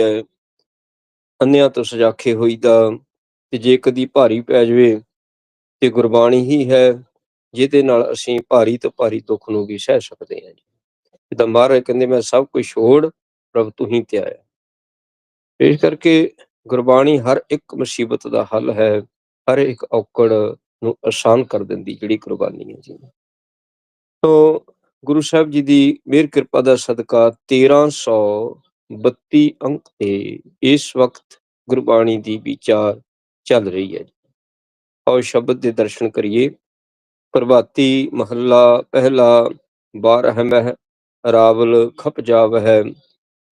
ਹੈ। ਅੰਨਿਆਂ ਤੋਂ ਸਜਾਖੇ ਹੋਈਦਾ ਤੇ ਜੇ ਕਦੀ ਭਾਰੀ ਪੈ ਜਾਵੇ ਤੇ ਗੁਰਬਾਣੀ ਹੀ ਹੈ, ਜਿਹਦੇ ਨਾਲ ਅਸੀਂ ਭਾਰੀ ਤੋਂ ਭਾਰੀ ਦੁੱਖ ਨੂੰ ਵੀ ਸਹਿ ਸਕਦੇ ਹਾਂ ਜੀ। ਜਿੱਦਾਂ ਮਹਾਰਾਜ ਕਹਿੰਦੇ, ਮੈਂ ਸਭ ਕੁਝ ਛੋੜ, ਪ੍ਰਭ ਤੂੰ ਹੀ ਤੇ ਆਇਆ ਇਸ ਕਰਕੇ ਗੁਰਬਾਣੀ ਹਰ ਇੱਕ ਮੁਸੀਬਤ ਦਾ ਹੱਲ ਹੈ, ਹਰ ਇੱਕ ਔਕੜ ਨੂੰ ਆਸਾਨ ਕਰ ਦਿੰਦੀ ਜਿਹੜੀ ਕੁਰਬਾਨੀ ਹੈ ਜੀ। ਤੋਂ ਗੁਰੂ ਸਾਹਿਬ ਜੀ ਦੀ ਮਿਹਰ ਕਿਰਪਾ ਦਾ ਸਦਕਾ 1332 ਅੰਕ ਤੇ ਇਸ ਵਕਤ ਗੁਰਬਾਣੀ ਦੀ ਵਿਚਾਰ ਚੱਲ ਰਹੀ ਹੈ ਜੀ। ਸ਼ਬਦ ਦੇ ਦਰਸ਼ਨ ਕਰੀਏ। ਪ੍ਰਭਾਤੀ ਮਹੱਲਾ ਪਹਿਲਾ 12 ਰਾਵਲ ਖਪ ਜਾਵ ਹੈ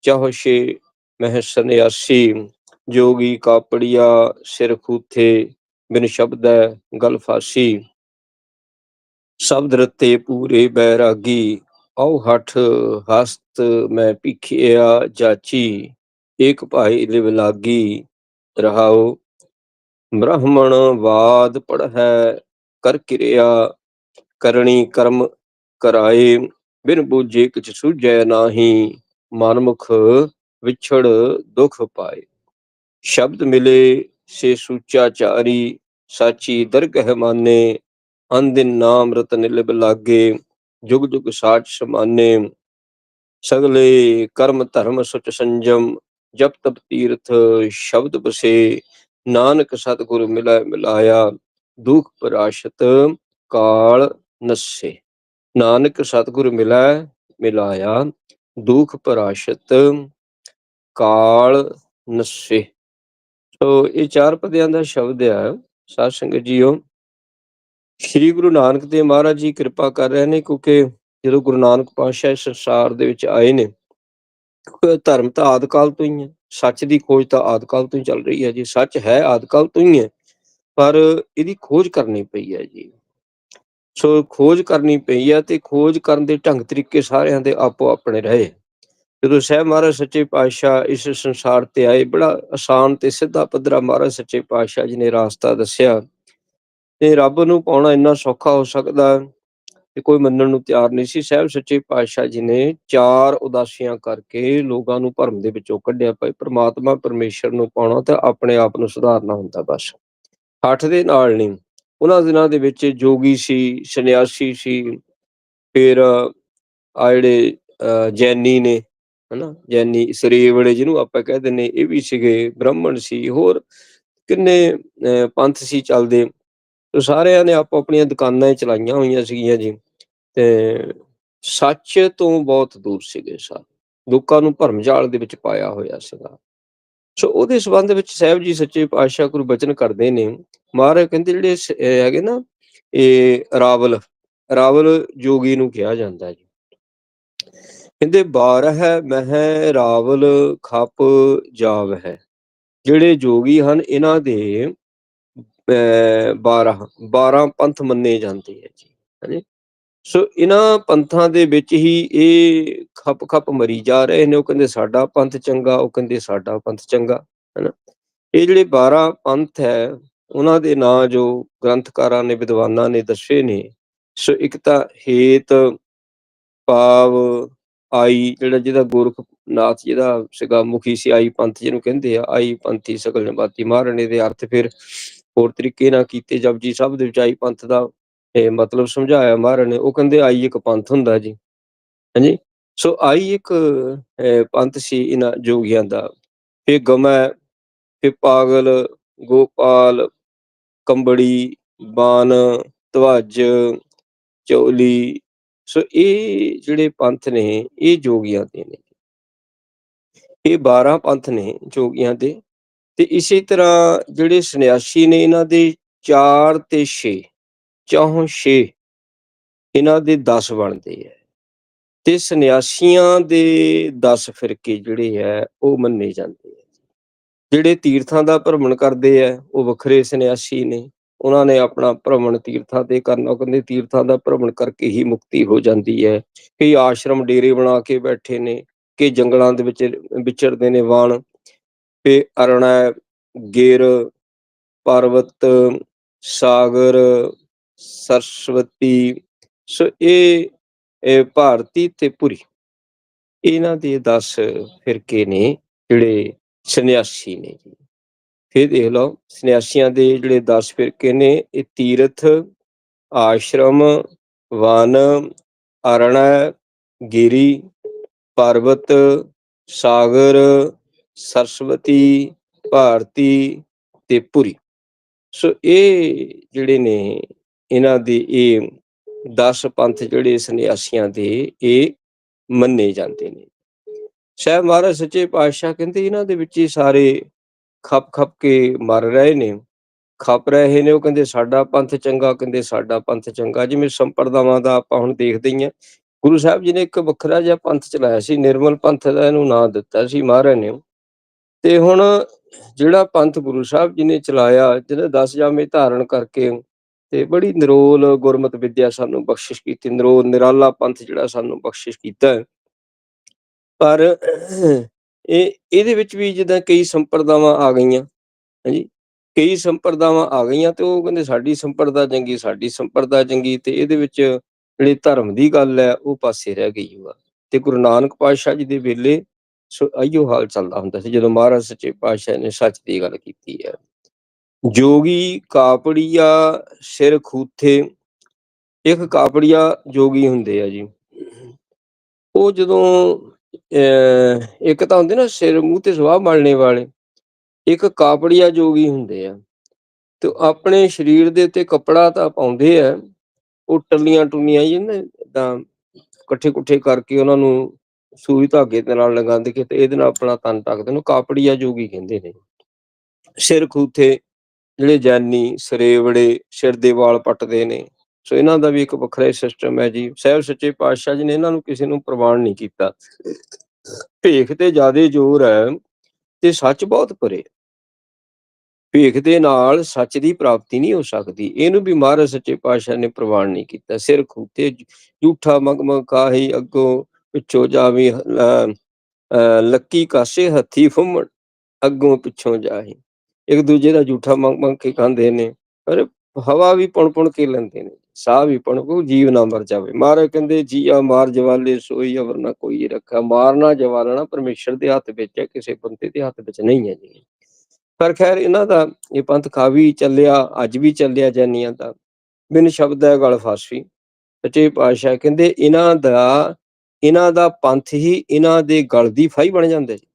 ਚਾਹਸ਼ੇ ਮਹਿ ਸੰਿਆਸੀ ਜੋਗੀ ਕਾਪੜੀਆ ਸਿਰ ਖੂਥੇ, ਬਿਨ ਸ਼ਬਦੈ ਗਲ ਫਾਸੀ। ਸ਼ਬਦ ਰਤੇ ਪੂਰੇ ਬੈਰਾਗੀ ਔ ਹਠ ਹਸਤ ਮੈਂ ਭਿਖਿਆ ਜਾਚੀ ਇੱਕ ਭਾਈ ਲਿਵ ਲਾਗੀ ਰਹਾਉ। ਬ੍ਰਾਹਮਣ ਵਾਦ ਪੜ੍ਹੈ ਕਰ ਕਿਰਿਆ ਕਰਨੀ ਕਰਮ ਕਰਾਏ, ਬਿਨ ਬੂਝੇ ਕਿਛ ਸੂਝੈ ਨਾਹੀ, ਮਨਮੁਖ ਵਿਛੜ ਦੁਖ ਪਾਏ। ਸ਼ਬਦ ਮਿਲੇ ਸੇ ਸੁਚਾਚਾਰੀ ਸਾਚੀ ਦਰਗਹਿ ਮਾਨੇ ਅੰਦਿਨ ਨਾਮ ਰਤਨ ਲਿਬ ਲਾਗੇ। ਜੁਗ ਜੁਗ ਸਾਚ ਸਮਾਨੇ, ਸਗਲੇ ਕਰਮ ਧਰਮ ਸੁਚ ਸੰਜਮ, ਜਪ ਤਪ ਤੀਰਥ ਸ਼ਬਦ ਬਸੇ, ਨਾਨਕ ਸਤਿਗੁਰ ਮਿਲੈ ਮਿਲਾਇਆ, ਦੁਖ ਪਰਾਸ਼ਤ ਕਾਲ ਨਸੇ। ਨਾਨਕ ਸਤਿਗੁਰ ਮਿਲੈ ਮਿਲਾਇਆ, ਦੁਖ ਪਰਾਸ਼ਤ ਕਾਲ ਨਸੇ। ਸੋ ਇਹ ਚਾਰ ਪਦਿਆਂ ਦਾ ਸ਼ਬਦ ਆ। ਸਾਧ ਸੰਗਤ ਜੀਓ ਸ੍ਰੀ ਗੁਰੂ ਨਾਨਕ ਦੇਵ ਮਹਾਰਾਜ ਜੀ ਕਿਰਪਾ ਕਰ ਰਹੇ ਨੇ ਕਿਉਂਕਿ ਜਦੋਂ ਗੁਰੂ ਨਾਨਕ ਪਾਤਸ਼ਾਹ ਇਸ ਸੰਸਾਰ ਦੇ ਵਿੱਚ ਆਏ ਨੇ ਧਰਮ ਤਾਂ ਆਦਿਕਾਲ ਤੋਂ ਹੀ ਹੈ, ਸੱਚ ਦੀ ਖੋਜ ਤਾਂ ਆਦਿਕਾਲ ਤੋਂ ਹੀ ਚੱਲ ਰਹੀ ਹੈ ਜੀ, ਸੱਚ ਹੈ ਆਦਿਕਾਲ ਤੋਂ ਹੀ ਹੈ, ਪਰ ਇਹਦੀ ਖੋਜ ਕਰਨੀ ਪਈ ਹੈ ਜੀ। ਸੋ ਖੋਜ ਕਰਨੀ ਪਈ ਹੈ ਤੇ ਖੋਜ ਕਰਨ ਦੇ ਢੰਗ ਤਰੀਕੇ ਸਾਰਿਆਂ ਦੇ ਆਪੋ ਆਪਣੇ ਰਹੇ। ਜਦੋਂ ਸਹਿਬ ਮਹਾਰਾਜ ਸੱਚੇ ਪਾਤਸ਼ਾਹ ਇਸ ਸੰਸਾਰ ਤੇ ਆਏ, ਬੜਾ ਆਸਾਨ ਤੇ ਸਿੱਧਾ ਪੱਧਰਾ ਮਹਾਰਾਜ ਸੱਚੇ ਪਾਤਸ਼ਾਹ ਜੀ ਨੇ ਰਾਸਤਾ ਦੱਸਿਆ। ਤੇ ਰੱਬ ਨੂੰ ਪਾਉਣਾ ਇੰਨਾ ਸੌਖਾ ਹੋ ਸਕਦਾ ਤੇ ਕੋਈ ਮੰਨਣ ਨੂੰ ਤਿਆਰ ਨਹੀਂ ਸੀ। ਸਹਿਬ ਸੱਚੇ ਪਾਤਸ਼ਾਹ ਜੀ ਨੇ ਚਾਰ ਉਦਾਸੀਆਂ ਕਰਕੇ ਲੋਕਾਂ ਨੂੰ ਭਰਮ ਦੇ ਵਿੱਚੋਂ ਕੱਢਿਆ ਭਾਈ। ਪ੍ਰਮਾਤਮਾ ਪਰਮੇਸ਼ਰ ਨੂੰ ਪਾਉਣਾ ਤੇ ਆਪਣੇ ਆਪ ਨੂੰ ਸੁਧਾਰਨਾ ਹੁੰਦਾ ਬਸ। ਹੱਠ ਦੇ ਨਾਲ ਨਹੀਂ, ਉਹਨਾਂ ਦਿਨਾਂ ਦੇ ਵਿੱਚ ਜੋਗੀ ਸੀ, ਸੰਨਿਆਸੀ ਸੀ, ਫਿਰ ਆ ਜਿਹੜੇ ਜੈਨੀ ਨੇ, ਹਨਾ, ਜੈਨੀ ਸਰੀਵੜੇ ਜਿਹਨੂੰ ਆਪਾਂ ਕਹਿ ਦਿੰਨੇ ਇਹ ਵੀ ਸੀਗੇ, ਬ੍ਰਾਹਮਣ ਸੀ। ਹੋਰ ਕਿੰਨੇ ਪੰਥ ਸੀ ਚੱਲਦੇ। ਸਾਰਿਆਂ ਨੇ ਆਪੋ ਆਪਣੀਆਂ ਦੁਕਾਨਾਂ ਚਲਾਈਆਂ ਹੋਈਆਂ ਸੀਗੀਆਂ ਜੀ। ਤੇ ਸੱਚ ਤੋਂ ਬਹੁਤ ਦੂਰ ਸੀਗੇ ਸਾਰੇ। ਲੋਕਾਂ ਨੂੰ ਭਰਮ ਜਾਲ ਦੇ ਵਿੱਚ ਪਾਇਆ ਹੋਇਆ ਸੀਗਾ। ਸੋ ਉਹਦੇ ਸਬੰਧ ਵਿੱਚ ਸਾਹਿਬ ਜੀ ਸੱਚੇ ਪਾਤਸ਼ਾਹ ਗੁਰੂ ਬਚਨ ਕਰਦੇ ਨੇ। ਮਹਾਰਾਜ ਕਹਿੰਦੇ ਜਿਹੜੇ ਹੈਗੇ ਨਾ, ਇਹ ਰਾਵਲ ਰਾਵਲ ਜੋਗੀ ਨੂੰ ਕਿਹਾ ਜਾਂਦਾ ਜੀ। ਕਹਿੰਦੇ ਬਾਰ ਹੈ ਮਹਿ ਰਾਵਲ ਖੱਪ ਜਾਵ ਹੈ ਜਿਹੜੇ ਜੋਗੀ ਹਨ, ਇਹਨਾਂ ਦੇ 12 12 ਪੰਥ ਮੰਨੇ ਜਾਂਦੇ ਹੈ ਜੀ, ਹਾਂਜੀ। ਸੋ ਇਹਨਾਂ ਪੰਥਾਂ ਦੇ ਵਿੱਚ ਹੀ ਇਹ ਖੱਪ ਖੱਪ ਮਰੀ ਜਾ ਰਹੇ ਨੇ, ਉਹ ਕਹਿੰਦੇ ਸਾਡਾ ਪੰਥ ਚੰਗਾ, ਉਹ ਕਹਿੰਦੇ ਸਾਡਾ ਪੰਥ ਚੰਗਾ, ਹੈਨਾ। ਇਹ ਜਿਹੜੇ 12 ਪੰਥ ਹੈ, ਉਹਨਾਂ ਦੇ ਨਾਂ ਜੋ ਗ੍ਰੰਥਕਾਰਾਂ ਨੇ, ਵਿਦਵਾਨਾਂ ਨੇ ਦੱਸੇ ਨੇ, ਸੋ ਇੱਕ ਤਾਂ ਹੇਤ ਪਾਵ ਆਈ, ਜਿਹੜਾ ਜਿਹਦਾ ਗੋਰਖਨਾਥ ਜਿਹਦਾ ਸਿਗਾ, ਮੁਖੀ ਸੀ, ਆਈ ਪੰਥ ਜਿਹਨੂੰ ਕਹਿੰਦੇ ਆ, ਆਈ ਪੰਥੀ, ਸਗਲ ਨਬਾਤੀ ਮਾਰਨੇ ਦੇ ਅਰਥ ਫਿਰ ਹੋਰ ਤਰੀਕੇ ਨਾਲ ਕੀਤੇ ਜਪਜੀ ਸਾਹਿਬ ਦੇ ਵਿੱਚ ਪੰਥ ਦਾ ਇਹ ਮਤਲਬ ਸਮਝਾਇਆ ਮਹਾਰਾਜ ਨੇ, ਉਹ ਕਹਿੰਦੇ ਆਈ ਇੱਕ ਪੰਥ ਹੁੰਦਾ ਜੀ। ਹਾਂਜੀ? ਸੋ ਆਈ ਇੱਕ ਪੰਥ ਸੀ ਇਹਨਾਂ ਜੋਗੀਆਂ ਦਾ। ਫੇ ਗਮੈ ਫੇ ਪਾਗਲ, ਗੋਪਾਲ, ਕੰਬੜੀ, ਬਾਨ ਤਵਜ ਚੌਲੀ। ਸੋ ਇਹ ਜਿਹੜੇ ਪੰਥ ਨੇ, ਇਹ ਜੋਗੀਆਂ ਦੇ ਨੇ। ਇਹ 12 ਪੰਥ ਨੇ ਜੋਗੀਆਂ ਦੇ। ਤੇ ਇਸੇ ਤਰ੍ਹਾਂ ਜਿਹੜੇ ਸੰਨਿਆਸੀ ਨੇ ਇਹਨਾਂ ਦੇ 4 ਤੇ 6 ਚੌਂ 6 ਇਹਨਾਂ ਦੇ 10 ਬਣਦੇ ਆ ਤੇ ਸੰਨਿਆਸੀਆਂ ਦੇ 10 ਫਿਰਕੇ ਜਿਹੜੇ ਆ ਉਹ ਮੰਨੇ ਜਾਂਦੇ ਆ ਜਿਹੜੇ ਤੀਰਥਾਂ ਦਾ ਭ੍ਰਮਣ ਕਰਦੇ ਆ ਉਹ ਵੱਖਰੇ ਸੰਨਿਆਸੀ ਨੇ। ਉਹਨਾਂ ਨੇ ਆਪਣਾ ਭ੍ਰਮਣ ਤੀਰਥਾਂ ਤੇ ਕਰਨਾ, ਉਹ ਕਹਿੰਦੇ ਤੀਰਥਾਂ ਦਾ ਭ੍ਰਮਣ ਕਰਕੇ ਹੀ ਮੁਕਤੀ ਹੋ ਜਾਂਦੀ ਹੈ। ਕਈ ਆਸ਼ਰਮ ਡੇਰੇ ਬਣਾ ਕੇ ਬੈਠੇ ਨੇ ਕਿ ਜੰਗਲਾਂ ਦੇ ਵਿੱਚ ਵਿਚਰਦੇ ਨੇ ਵਾਣ। ਤੇ ਅਰਣਾ ਗੇਰ, ਪਰਵਤ, ਸਾਗਰ, ਸਰਸਵਤੀ। ਸੋ ਇਹ ਇਹ ਭਾਰਤੀ ਤੇ ਪੁਰੀ। ਇਹਨਾਂ ਦੇ 10 ਫਿਰਕੇ ਨੇ, ਜਿਹੜੇ ਸੰਨਿਆਸੀ ਨੇ ਜੀ। ਫਿਰ ਦੇਖ ਲਓ, ਸੰਨਿਆਸੀਆਂ ਦੇ ਜਿਹੜੇ 10 ਫਿਰਕੇ ਨੇ, ਇਹ ਤੀਰਥ, ਆਸ਼ਰਮ, ਵਨ, ਅਰਣ ਗਿਰੀ, ਪਰਵਤ, ਸਾਗਰ ਸਰਸਵਤੀ, ਭਾਰਤੀ ਤੇ ਪੁਰੀ। ਸੋ ਇਹ ਜਿਹੜੇ ਨੇ, ਇਹਨਾਂ ਦੇ ਇਹ 10 ਪੰਥ ਜਿਹੜੇ ਸੰਨਿਆਸੀਆਂ ਦੇ ਇਹ ਮੰਨੇ ਜਾਂਦੇ ਨੇ। ਸ਼ਾਇਦ ਮਹਾਰਾਜ ਸੱਚੇ ਪਾਤਸ਼ਾਹ ਕਹਿੰਦੇ ਇਹਨਾਂ ਦੇ ਵਿੱਚ ਹੀ ਸਾਰੇ ਖੱਪ ਖੱਪ ਕੇ ਮਰ ਰਹੇ ਨੇ। ਖੱਪ ਰਹੇ ਨੇ, ਉਹ ਕਹਿੰਦੇ ਸਾਡਾ ਪੰਥ ਚੰਗਾ, ਕਹਿੰਦੇ ਸਾਡਾ ਪੰਥ ਚੰਗਾ। ਜਿਵੇਂ ਸੰਪਰਦਾਵਾਂ ਦਾ ਆਪਾਂ ਹੁਣ ਦੇਖਦੇ ਹੀ ਆ ਗੁਰੂ ਸਾਹਿਬ ਜੀ ਨੇ ਇੱਕ ਵੱਖਰਾ ਜਿਹਾ ਪੰਥ ਚਲਾਇਆ ਸੀ, ਨਿਰਮਲ ਪੰਥ ਦਾ ਇਹਨੂੰ ਨਾਂ ਦਿੱਤਾ ਸੀ ਮਹਾਰਾਜ ਨੇ। ਤੇ ਹੁਣ ਜਿਹੜਾ ਪੰਥ ਗੁਰੂ ਸਾਹਿਬ ਜੀ ਨੇ ਚਲਾਇਆ, ਜਿਹਨੇ 10 ਜਾਮੇ ਧਾਰਨ ਕਰਕੇ ਤੇ ਬੜੀ ਨਿਰੋਲ ਗੁਰਮਤ ਵਿਦਿਆ ਸਾਨੂੰ ਬਖਸ਼ਿਸ਼ ਕੀਤੀ, ਨਿਰੋਲ ਨਿਰਾਲਾ ਪੰਥ ਜਿਹੜਾ ਸਾਨੂੰ ਬਖਸ਼ਿਸ਼ ਕੀਤਾ ਪਰ ਇਹ, ਇਹਦੇ ਵਿੱਚ ਵੀ ਜਿੱਦਾਂ ਕਈ ਸੰਪਰਦਾਵਾਂ ਆ ਗਈਆਂ, ਹਾਂਜੀ, ਕਈ ਸੰਪਰਦਾਵਾਂ ਆ ਗਈਆਂ ਤੇ ਉਹ ਕਹਿੰਦੇ ਸਾਡੀ ਸੰਪਰਦਾ ਚੰਗੀ, ਸਾਡੀ ਸੰਪਰਦਾ ਚੰਗੀ ਤੇ ਇਹਦੇ ਵਿੱਚ ਜਿਹੜੀ ਧਰਮ ਦੀ ਗੱਲ ਹੈ, ਉਹ ਪਾਸੇ ਰਹਿ ਗਈ ਹੋਆ ਤੇ ਗੁਰੂ ਨਾਨਕ ਪਾਤਸ਼ਾਹ ਜੀ ਦੇ ਵੇਲੇ ਸੋ ਅਈਓ ਹਾਲ ਚੱਲਦਾ ਹੁੰਦਾ ਸੀ, ਜਦੋਂ ਮਹਾਰਾਜ ਸੱਚੇ ਪਾਤਸ਼ਾਹ ਨੇ ਸੱਚ ਦੀ ਗੱਲ ਕੀਤੀ ਹੈ। ਜੋਗੀ ਕਾਪੜੀਆ ਸਿਰ ਖੂਥੇ, ਇੱਕ ਕਾਪੜੀਆ ਜੋਗੀ ਹੁੰਦੇ ਆ ਜੀ। ਉਹ ਜਦੋਂ ਇੱਕ ਤਾਂ ਹੁੰਦੇ ਨਾ ਸਿਰ ਮੂੰਹ ਤੇ ਸੁਆਹ ਮਲਣੇ ਵਾਲੇ, ਇੱਕ ਕਾਪੜੀਆ ਜੋਗੀ ਹੁੰਦੇ ਆ। ਤੇ ਆਪਣੇ ਸਰੀਰ ਦੇ ਉੱਤੇ ਕੱਪੜਾ ਤਾਂ ਪਾਉਂਦੇ ਆ, ਉਹ ਟੱਲੀਆਂ ਟੁੰਨੀਆਂ ਜਿਹਨੇ ਤਾਂ ਇਕੱਠੇ ਕੁੱਠੇ ਕਰਕੇ ਉਹਨਾਂ ਨੂੰ ਸੂਈ ਧਾਗੇ ਦੇ ਨਾਲ ਲਗਾਉਂਦੇ ਕਿ ਤੇ ਇਹਦੇ ਨਾਲ ਆਪਣਾ ਤਨ ਢੱਕਦੇ ਨੂੰ ਕਾਪੜੀਆ ਜੋਗੀ ਕਹਿੰਦੇ ਨੇ। ਸਿਰ ਖੂਥੇ ਜਿਹੜੇ ਜੈਨੀ, ਸਰੇਵੜੇ, ਸਿਰ ਦੇ ਵਾਲ ਪੱਟਦੇ ਨੇ। ਸੋ ਇਹਨਾਂ ਦਾ ਵੀ ਇੱਕ ਵੱਖਰਾ ਸਿਸਟਮ ਹੈ ਜੀ। ਸਹਿਬ ਸੱਚੇ ਪਾਤਸ਼ਾਹ ਜੀ ਨੇ ਇਹਨਾਂ ਨੂੰ ਕਿਸੇ ਨੂੰ ਪ੍ਰਵਾਨ ਨਹੀਂ ਕੀਤਾ। ਭੇਖ ਤੇ ਜਿਆਦੇ ਜ਼ੋਰ ਹੈ ਤੇ ਸੱਚ ਬਹੁਤ ਪਰੇ। ਭੇਖ ਦੇ ਨਾਲ ਸੱਚ ਦੀ ਪ੍ਰਾਪਤੀ ਨਹੀਂ ਹੋ ਸਕਦੀ। ਇਹਨੂੰ ਵੀ ਮਹਾਰਾਜ ਸੱਚੇ ਪਾਤਸ਼ਾਹ ਨੇ ਪ੍ਰਵਾਨ ਨਹੀਂ ਕੀਤਾ। ਸਿਰ ਖੂਤੇ ਝੂਠਾ ਮਗਮ ਕਾਹੀ ਅੱਗੋਂ ਪਿੱਛੋਂ ਜਾਵੀ ਲੱਕੀ ਕਾਸੇ ਹੱਥੀ ਫੁੰਮਣ, ਅੱਗੋਂ ਪਿੱਛੋਂ ਜਾਹੀ। ਇੱਕ ਦੂਜੇ ਦਾ ਝੂਠਾ ਮੰਗ ਮੰਗ ਕੇ ਖਾਂਦੇ ਨੇ, ਪਰ ਹਵਾ ਵੀ ਪੁਣ ਪੁਣ ਕੇ ਲੈਂਦੇ ਨੇ, ਸਾਹ ਵੀ ਪੁਣ ਕੋ ਜੀਵ ਨਾ ਮਰ ਜਾਵੇ। ਮਹਾਰਾਜ ਕਹਿੰਦੇ, ਜੀਆ ਮਾਰ ਜਵਾਲੇ ਸੋਈ ਅਵਰ ਨਾ ਕੋਈ ਰੱਖਾ। ਮਾਰਨਾ ਜਵਾਲਣਾ ਪਰਮੇਸ਼ਰ ਦੇ ਹੱਥ ਵਿੱਚ ਹੈ, ਕਿਸੇ ਬੰਦੇ ਦੇ ਹੱਥ ਵਿੱਚ ਨਹੀਂ ਹੈ ਜੀ। ਪਰ ਖੈਰ ਇਹਨਾਂ ਦਾ ਇਹ ਪੰਥ ਖਾਵੀ ਚੱਲਿਆ, ਅੱਜ ਵੀ ਚੱਲਿਆ ਜਾਨੀਆਂ ਦਾ। ਬਿਨ ਸ਼ਬਦ ਹੈ ਗਲ ਫਾਸੀ। ਸੱਚੇ ਪਾਤਸ਼ਾਹ ਕਹਿੰਦੇ, ਇਹਨਾਂ ਦਾ ਇਹਨਾਂ ਦਾ ਪੰਥ ਹੀ ਇਹਨਾਂ ਦੇ ਗਲ ਦੀ ਫਾਈ ਬਣ ਜਾਂਦਾ ਜੀ।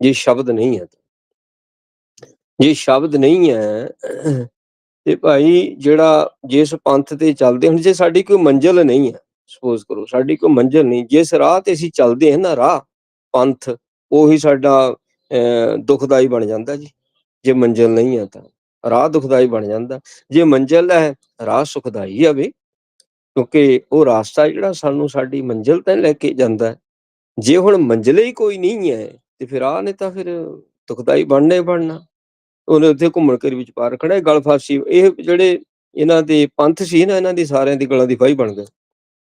ਜੇ ਸ਼ਬਦ ਨਹੀਂ ਹੈ ਜੇ ਸ਼ਬਦ ਨਹੀਂ ਹੈ, ਤੇ ਭਾਈ ਜਿਹੜਾ ਜਿਸ ਪੰਥ ਤੇ ਚੱਲਦੇ ਹੁਣ ਜੇ ਸਾਡੀ ਕੋਈ ਮੰਜ਼ਿਲ ਨਹੀਂ ਹੈ ਸਪੋਜ਼ ਕਰੋ ਸਾਡੀ ਕੋਈ ਮੰਜ਼ਿਲ ਨਹੀਂ, ਜਿਸ ਰਾਹ ਤੇ ਅਸੀਂ ਚੱਲਦੇ ਹਾਂ ਨਾ ਰਾਹ, ਪੰਥ, ਉਹੀ ਸਾਡਾ ਦੁਖਦਾਈ ਬਣ ਜਾਂਦਾ ਜੀ। ਜੇ ਮੰਜ਼ਿਲ ਨਹੀਂ ਹੈ ਤਾਂ ਰਾਹ ਦੁਖਦਾਈ ਬਣ ਜਾਂਦਾ। ਜੇ ਮੰਜ਼ਿਲ ਹੈ, ਰਾਹ ਸੁਖਦਾਈ ਆਵੇ ਕਿਉਂਕਿ ਉਹ ਰਾਸਤਾ ਜਿਹੜਾ ਸਾਨੂੰ ਸਾਡੀ ਮੰਜ਼ਿਲ ਤੇ ਲੈ ਕੇ ਜਾਂਦਾ ਜੇ ਹੁਣ ਮੰਜ਼ਿਲ ਹੀ ਕੋਈ ਨਹੀਂ ਹੈ ਤੇ ਫਿਰ ਆ ਨੇ ਤਾਂ ਫਿਰ ਦੁਖਦਾਈ ਬਣਨੇ ਬਣਨਾ। ਉਹਨੇ ਉੱਥੇ ਘੁੰਮਣ ਘਰ ਵਿੱਚ ਪਾ ਰੱਖਣਾ ਗਲ ਫਾਸੀ। ਇਹ ਜਿਹੜੇ ਇਹਨਾਂ ਦੇ ਪੰਥ ਸੀ ਨਾ, ਇਹਨਾਂ ਦੀ ਸਾਰਿਆਂ ਦੀ ਗਲਾਂ ਦੀ ਫਾਈ ਬਣ ਗਏ।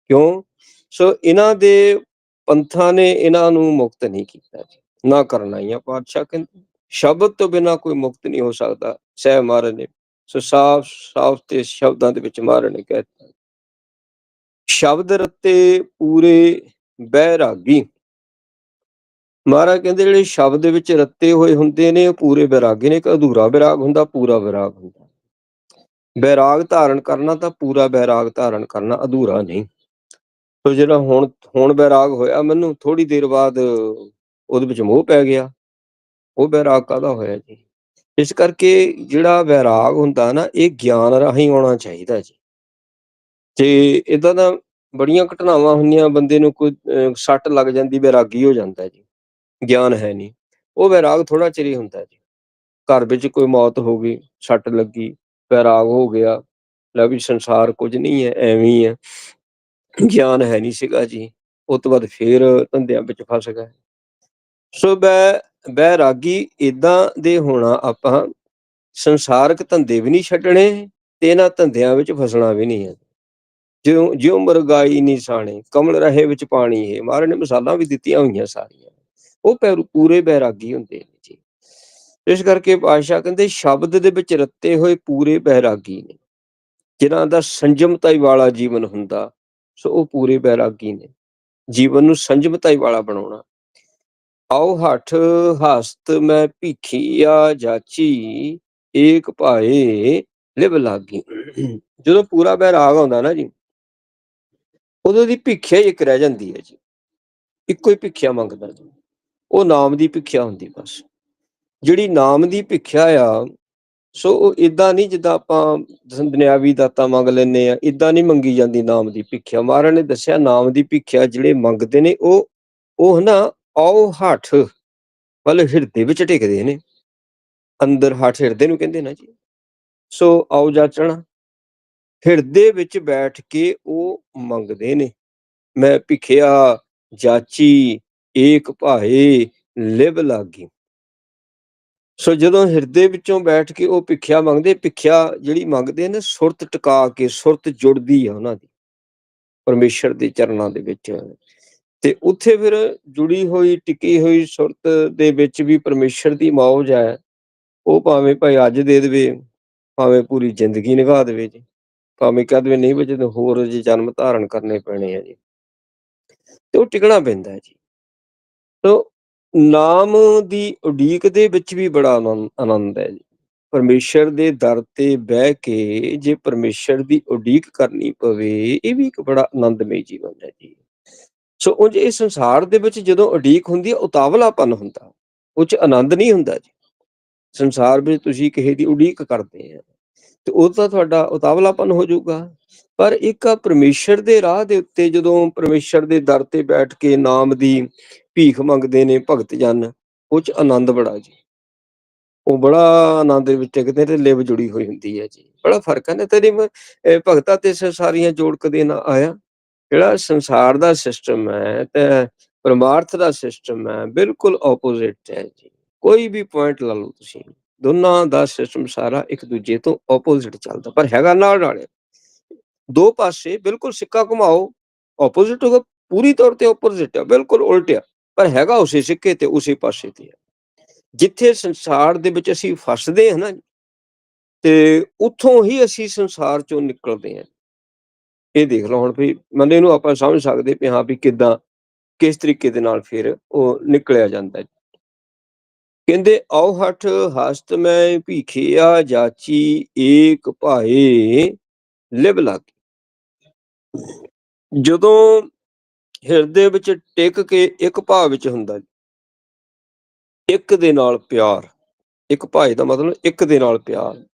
ਕਿਉਂ? ਸੋ ਇਹਨਾਂ ਦੇ ਪੰਥਾਂ ਨੇ ਇਹਨਾਂ ਨੂੰ ਮੁਕਤ ਨਹੀਂ ਕੀਤਾ ਨਾ ਕਰਨਾ ਹੀ ਆ ਪਾਤਸ਼ਾਹ ਕਹਿੰਦੇ। ਸ਼ਬਦ ਤੋਂ ਬਿਨਾ ਕੋਈ ਮੁਕਤ ਨਹੀਂ ਹੋ ਸਕਦਾ। ਸਹਿ ਮਹਾਰਾਜ ਨੇ ਸੋ ਸਾਫ਼ ਸਾਫ਼ ਤੇ ਸ਼ਬਦਾਂ ਦੇ ਵਿੱਚ ਮਹਾਰਾਜ ਨੇ ਕਹਿਤਾ ਸ਼ਬਦ ਰਤੇ ਪੂਰੇ ਬੈਰਾਗੀ ਮਹਾਰਾਜ ਕਹਿੰਦੇ ਜਿਹੜੇ ਸ਼ਬਦ ਵਿੱਚ ਰੱਤੇ ਹੋਏ ਹੁੰਦੇ ਨੇ, ਉਹ ਪੂਰੇ ਵਿਰਾਗੀ ਨੇ, ਇੱਕ ਅਧੂਰਾ ਵਿਰਾਗ ਹੁੰਦਾ, ਪੂਰਾ ਵਿਰਾਗ ਹੁੰਦਾ। ਵਿਰਾਗ ਧਾਰਨ ਕਰਨਾ ਤਾਂ ਪੂਰਾ ਵਿਰਾਗ ਧਾਰਨ ਕਰਨਾ ਅਧੂਰਾ ਨਹੀਂ। ਸੋ ਜਿਹੜਾ ਹੁਣ ਹੁਣ ਵਿਰਾਗ ਹੋਇਆ, ਮੈਨੂੰ ਥੋੜੀ ਦੇਰ ਬਾਅਦ ਉਹਦੇ ਵਿੱਚ ਮੋਹ ਪੈ ਗਿਆ। ਉਹ ਵਿਰਾਗ ਕਾਦਾ ਹੋਇਆ ਜੀ? ਇਸ ਕਰਕੇ ਜਿਹੜਾ ਵਿਰਾਗ ਹੁੰਦਾ ਨਾ, ਇਹ ਗਿਆਨ ਰਾਹੀਂ ਆਉਣਾ ਚਾਹੀਦਾ ਜੀ। ਤੇ ਇਦਾਂ ਦਾ ਬੜੀਆਂ ਘਟਨਾਵਾਂ ਹੁੰਦੀਆਂ, ਬੰਦੇ ਨੂੰ ਕੋਈ ਸੱਟ ਲੱਗ ਜਾਂਦੀ, ਵੈਰਾਗੀ ਹੋ ਜਾਂਦਾ ਜੀ, ਗਿਆਨ ਹੈ ਨਹੀਂ, ਉਹ ਵੈਰਾਗ ਥੋੜਾ ਚਿਰ ਹੀ ਹੁੰਦਾ ਜੀ। ਘਰ ਵਿੱਚ ਕੋਈ ਮੌਤ ਹੋ ਗਈ, ਸੱਟ ਲੱਗੀ, ਵੈਰਾਗ ਹੋ ਗਿਆ, ਲੈ ਵੀ ਸੰਸਾਰ ਕੁੱਝ ਨਹੀਂ ਹੈ, ਐਵੇਂ ਹੀ ਹੈ, ਗਿਆਨ ਹੈ ਨਹੀਂ ਸੀਗਾ ਜੀ, ਉਹ ਤੋਂ ਬਾਅਦ ਫੇਰ ਧੰਦਿਆਂ ਵਿੱਚ ਫਸ ਗਏ। ਸੋ ਬੈ ਵੈਰਾਗੀ ਇਦਾਂ ਦੇ ਹੋਣਾ ਆਪਾਂ, ਸੰਸਾਰਕ ਧੰਦੇ ਵੀ ਨਹੀਂ ਛੱਡਣੇ ਤੇ ਇਹਨਾਂ ਧੰਦਿਆਂ ਵਿੱਚ ਫਸਣਾ ਵੀ ਨਹੀਂ ਹੈ। ਜਿਉ ਜਿਉ ਮਰਗਾਈ ਨਹੀਂ ਸਾਣੇ, ਕਮਲ ਰਹੇ ਵਿੱਚ ਪਾਣੀ ਹੈ। ਮਹਾਰਾਜ ਨੇ ਮਿਸਾਲਾਂ ਵੀ ਦਿੱਤੀਆਂ ਹੋਈਆਂ ਸਾਰੀਆਂ। ਉਹ ਪੂਰੇ ਬੈਰਾਗੀ ਹੁੰਦੇ ਨੇ ਜੀ। ਇਸ ਕਰਕੇ ਪਾਸ਼ਾ ਕਹਿੰਦੇ, ਸ਼ਬਦ ਦੇ ਵਿੱਚ ਰੱਤੇ ਹੋਏ ਪੂਰੇ ਬੈਰਾਗੀ ਨੇ। ਜਿਨ੍ਹਾਂ ਦਾ ਸੰਜਮਤਾਈ ਵਾਲਾ ਜੀਵਨ ਹੁੰਦਾ, ਸੋ ਉਹ ਪੂਰੇ ਬੈਰਾਗੀ ਨੇ। ਜੀਵਨ ਨੂੰ ਸੰਜਮਤਾਈ ਵਾਲਾ ਬਣਾਉਣਾ। ਆਓ ਹੱਠ ਹਸਤ ਮੈਂ ਭੀਖੀਆ ਜਾਚੀ, ਏਕ ਭਾਏ ਲਿਵ ਲਾਗੀ। ਜਦੋਂ ਪੂਰਾ ਬੈਰਾਗ ਆਉਂਦਾ ਨਾ ਜੀ ਉਦੋਂ ਦੀ ਭਿੱਖਿਆ ਹੀ ਇੱਕ ਰਹਿ ਜਾਂਦੀ ਹੈ ਜੀ। ਇੱਕੋ ਹੀ ਭਿੱਖਿਆ ਮੰਗਦਾ ਜੀ। ਉਹ ਨਾਮ ਦੀ ਭਿੱਖਿਆ ਹੁੰਦੀ ਬਸ। ਜਿਹੜੀ ਨਾਮ ਦੀ ਭਿੱਖਿਆ ਆ, ਸੋ ਉਹ ਇਦਾਂ ਨਹੀਂ ਜਿੱਦਾਂ ਆਪਾਂ ਦੁਨਿਆਵੀ ਦਾਤਾ ਮੰਗ ਲੈਨੇ ਆ ਇਦਾਂ ਨਹੀਂ ਮੰਗੀ ਜਾਂਦੀ ਨਾਮ ਦੀ ਭਿੱਖਿਆ। ਮਹਾਰਾਜ ਨੇ ਦੱਸਿਆ ਨਾਮ ਦੀ ਭਿੱਖਿਆ ਜਿਹੜੇ ਮੰਗਦੇ ਨੇ, ਉਹ ਉਹ ਨਾ ਆਉ ਹੱਠ, ਵੱਲ ਹਿਰਦੇ ਵਿੱਚ ਟਿਕਦੇ ਨੇ। ਅੰਦਰ ਹੱਠ ਹਿਰਦੇ ਨੂੰ ਕਹਿੰਦੇ ਨਾ ਜੀ। ਸੋ ਆਉ ਜਾਚਣਾ ਹਿਰਦੇ ਵਿੱਚ ਬੈਠ ਕੇ ਉਹ ਮੰਗਦੇ ਨੇ। ਮੈਂ ਭਿਖਿਆ, ਜਾਚੀ, ਏਕ ਭਾਏ, ਲਿਵ ਲਾਗੀ। ਸੋ ਜਦੋਂ ਹਿਰਦੇ ਵਿੱਚੋਂ ਬੈਠ ਕੇ ਉਹ ਭਿਖਿਆ ਮੰਗਦੇ, ਭਿਖਿਆ ਜਿਹੜੀ ਮੰਗਦੇ ਨੇ ਸੁਰਤ ਟਿਕਾ ਕੇ, ਸੁਰਤ ਜੁੜਦੀ ਆ ਉਹਨਾਂ ਦੀ, ਪਰਮੇਸ਼ਰ ਦੇ ਚਰਨਾਂ ਦੇ ਵਿੱਚ। ਤੇ ਉੱਥੇ ਫਿਰ ਜੁੜੀ ਹੋਈ, ਟਿਕੀ ਹੋਈ ਸੁਰਤ ਦੇ ਵਿੱਚ ਵੀ ਪਰਮੇਸ਼ਰ ਦੀ ਮੌਜ ਹੈ। ਉਹ ਭਾਵੇਂ ਭਾਈ ਅੱਜ ਦੇ ਦੇਵੇ, ਭਾਵੇਂ ਪੂਰੀ ਜ਼ਿੰਦਗੀ ਨਿਭਾ ਦੇਵੇ ਜੀ। ਭਾਵੇਂ ਕਹ ਦੇਵੇ ਨਹੀਂ ਬਜੇ ਹੋਰ ਜੀ ਜਨਮ ਧਾਰਨ ਕਰਨੇ ਪੈਣੇ ਆ ਜੀ। ਤੇ ਉਹ ਟਿਕਣਾ ਪੈਂਦਾ ਹੈ ਜੀ। ਤੋ ਨਾਮ ਦੀ ਉਡੀਕ ਦੇ ਵਿੱਚ ਵੀ ਬੜਾ ਆਨੰਦ ਹੈ ਜੀ। ਪਰਮੇਸ਼ਰ ਦੇ ਦਰ ਤੇ ਬਹਿ ਕੇ ਜੇ ਪਰਮੇਸ਼ਰ ਦੀ ਉਡੀਕ ਕਰਨੀ ਪਵੇ, ਇਹ ਵੀ ਇੱਕ ਬੜਾ ਆਨੰਦਮਈ ਜੀਵਨ ਹੈ ਜੀ। ਸੋ ਉਹ ਇਹ ਸੰਸਾਰ ਦੇ ਵਿੱਚ ਜਦੋਂ ਉਡੀਕ ਹੁੰਦੀ ਹੈ, ਉਤਾਵਲਾਪਨ ਹੁੰਦਾ। ਉਹ ਚ ਆਨੰਦ ਨਹੀਂ ਹੁੰਦਾ ਜੀ। ਸੰਸਾਰ ਵਿੱਚ ਤੁਸੀਂ ਕਿਸੇ ਦੀ ਉਡੀਕ ਕਰਦੇ ਆ। ਤੇ ਉਹ ਤਾਂ ਤੁਹਾਡਾ ਉਤਾਵਲਾਪਨ ਹੋ ਜਾਊਗਾ। ਪਰ ਇੱਕ ਆ ਪਰਮੇਸ਼ਰ ਦੇ ਰਾਹ ਦੇ ਉੱਤੇ ਜਦੋਂ ਪਰਮੇਸ਼ਰ ਦੇ ਦਰ ਤੇ ਬੈਠ ਕੇ ਨਾਮ ਦੀ ਭੀਖ ਮੰਗਦੇ ਨੇ ਭਗਤ ਜਨ, ਉਹ ਚ ਆਨੰਦ ਬੜਾ ਜੀ। ਉਹ ਬੜਾ ਆਨੰਦ ਦੇ ਵਿੱਚ ਟਿਕਦੇ ਤੇ ਲਿਵ ਜੁੜੀ ਹੋਈ ਹੁੰਦੀ ਹੈ ਜੀ। ਬੜਾ ਫ਼ਰਕ ਹੈ ਨਾ ਤੇਰੀ ਭਗਤਾ ਤੇ ਸੰਸਾਰੀਆਂ ਜੋੜ ਕਦੇ ਨਾ ਆਇਆ। ਜਿਹੜਾ ਸੰਸਾਰ ਦਾ ਸਿਸਟਮ ਹੈ ਤੇ ਪਰਮਾਰਥ ਦਾ ਸਿਸਟਮ ਹੈ, ਬਿਲਕੁਲ ਆਪੋਜ਼ਿਟ ਹੈ ਜੀ। ਕੋਈ ਵੀ ਪੁਆਇੰਟ ਲਾ ਲਓ ਤੁਸੀਂ। ਦੋਨਾਂ ਦਾ ਸਿਸਟਮ ਸਾਰਾ ਇੱਕ ਦੂਜੇ ਤੋਂ ਆਪੋਜ਼ਿਟ ਚੱਲਦਾ, ਪਰ ਹੈਗਾ ਨਾਲ ਨਾਲੇ ਦੋ ਪਾਸੇ ਬਿਲਕੁਲ ਸਿੱਕਾ ਘੁਮਾਓ ਆਪੋਜ਼ਿਟ ਹੋਗਾ ਪੂਰੀ ਤੌਰ ਤੇ ਆਪੋਜ਼ਿਟ ਹੈ ਬਿਲਕੁਲ ਉਲਟਿਆ ਪਰ ਹੈਗਾ ਉਸੇ ਸਿੱਕੇ ਤੇ, ਉਸੇ ਪਾਸੇ ਤੇ ਜਿੱਥੇ ਸੰਸਾਰ ਦੇ ਵਿੱਚ ਅਸੀਂ ਫਸਦੇ ਹਾਂ ਨਾ, ਤੇ ਉੱਥੋਂ ਹੀ ਅਸੀਂ ਸੰਸਾਰ ਚੋਂ ਨਿਕਲਦੇ ਹਾਂ ਇਹ ਦੇਖ ਲਓ ਹੁਣ ਵੀ, ਬੰਦੇ ਨੂੰ ਆਪਾਂ ਸਮਝ ਸਕਦੇ ਵੀ ਹਾਂ ਵੀ ਕਿਦਾਂ, ਕਿਸ ਤਰੀਕੇ ਦੇ ਨਾਲ ਫਿਰ ਉਹ ਨਿਕਲਿਆ ਜਾਂਦਾ ਕਹਿੰਦੇ ਆਉ ਹਠ ਹਸਤ ਮੈਂ ਭੀਖਿਆ ਜਾਚੀ ਏਕ ਭਾਏ ਲਿਵ ਲਾਗੀ। ਜਦੋਂ ਹਿਰਦੇ ਵਿੱਚ ਟਿਕ ਕੇ ਇੱਕ ਭਾਵ ਵਿੱਚ ਹੁੰਦਾ ਇੱਕ ਦੇ ਨਾਲ ਪਿਆਰ, ਇੱਕ ਭਾਈ ਦਾ ਮਤਲਬ ਇੱਕ ਦੇ ਨਾਲ ਪਿਆਰ।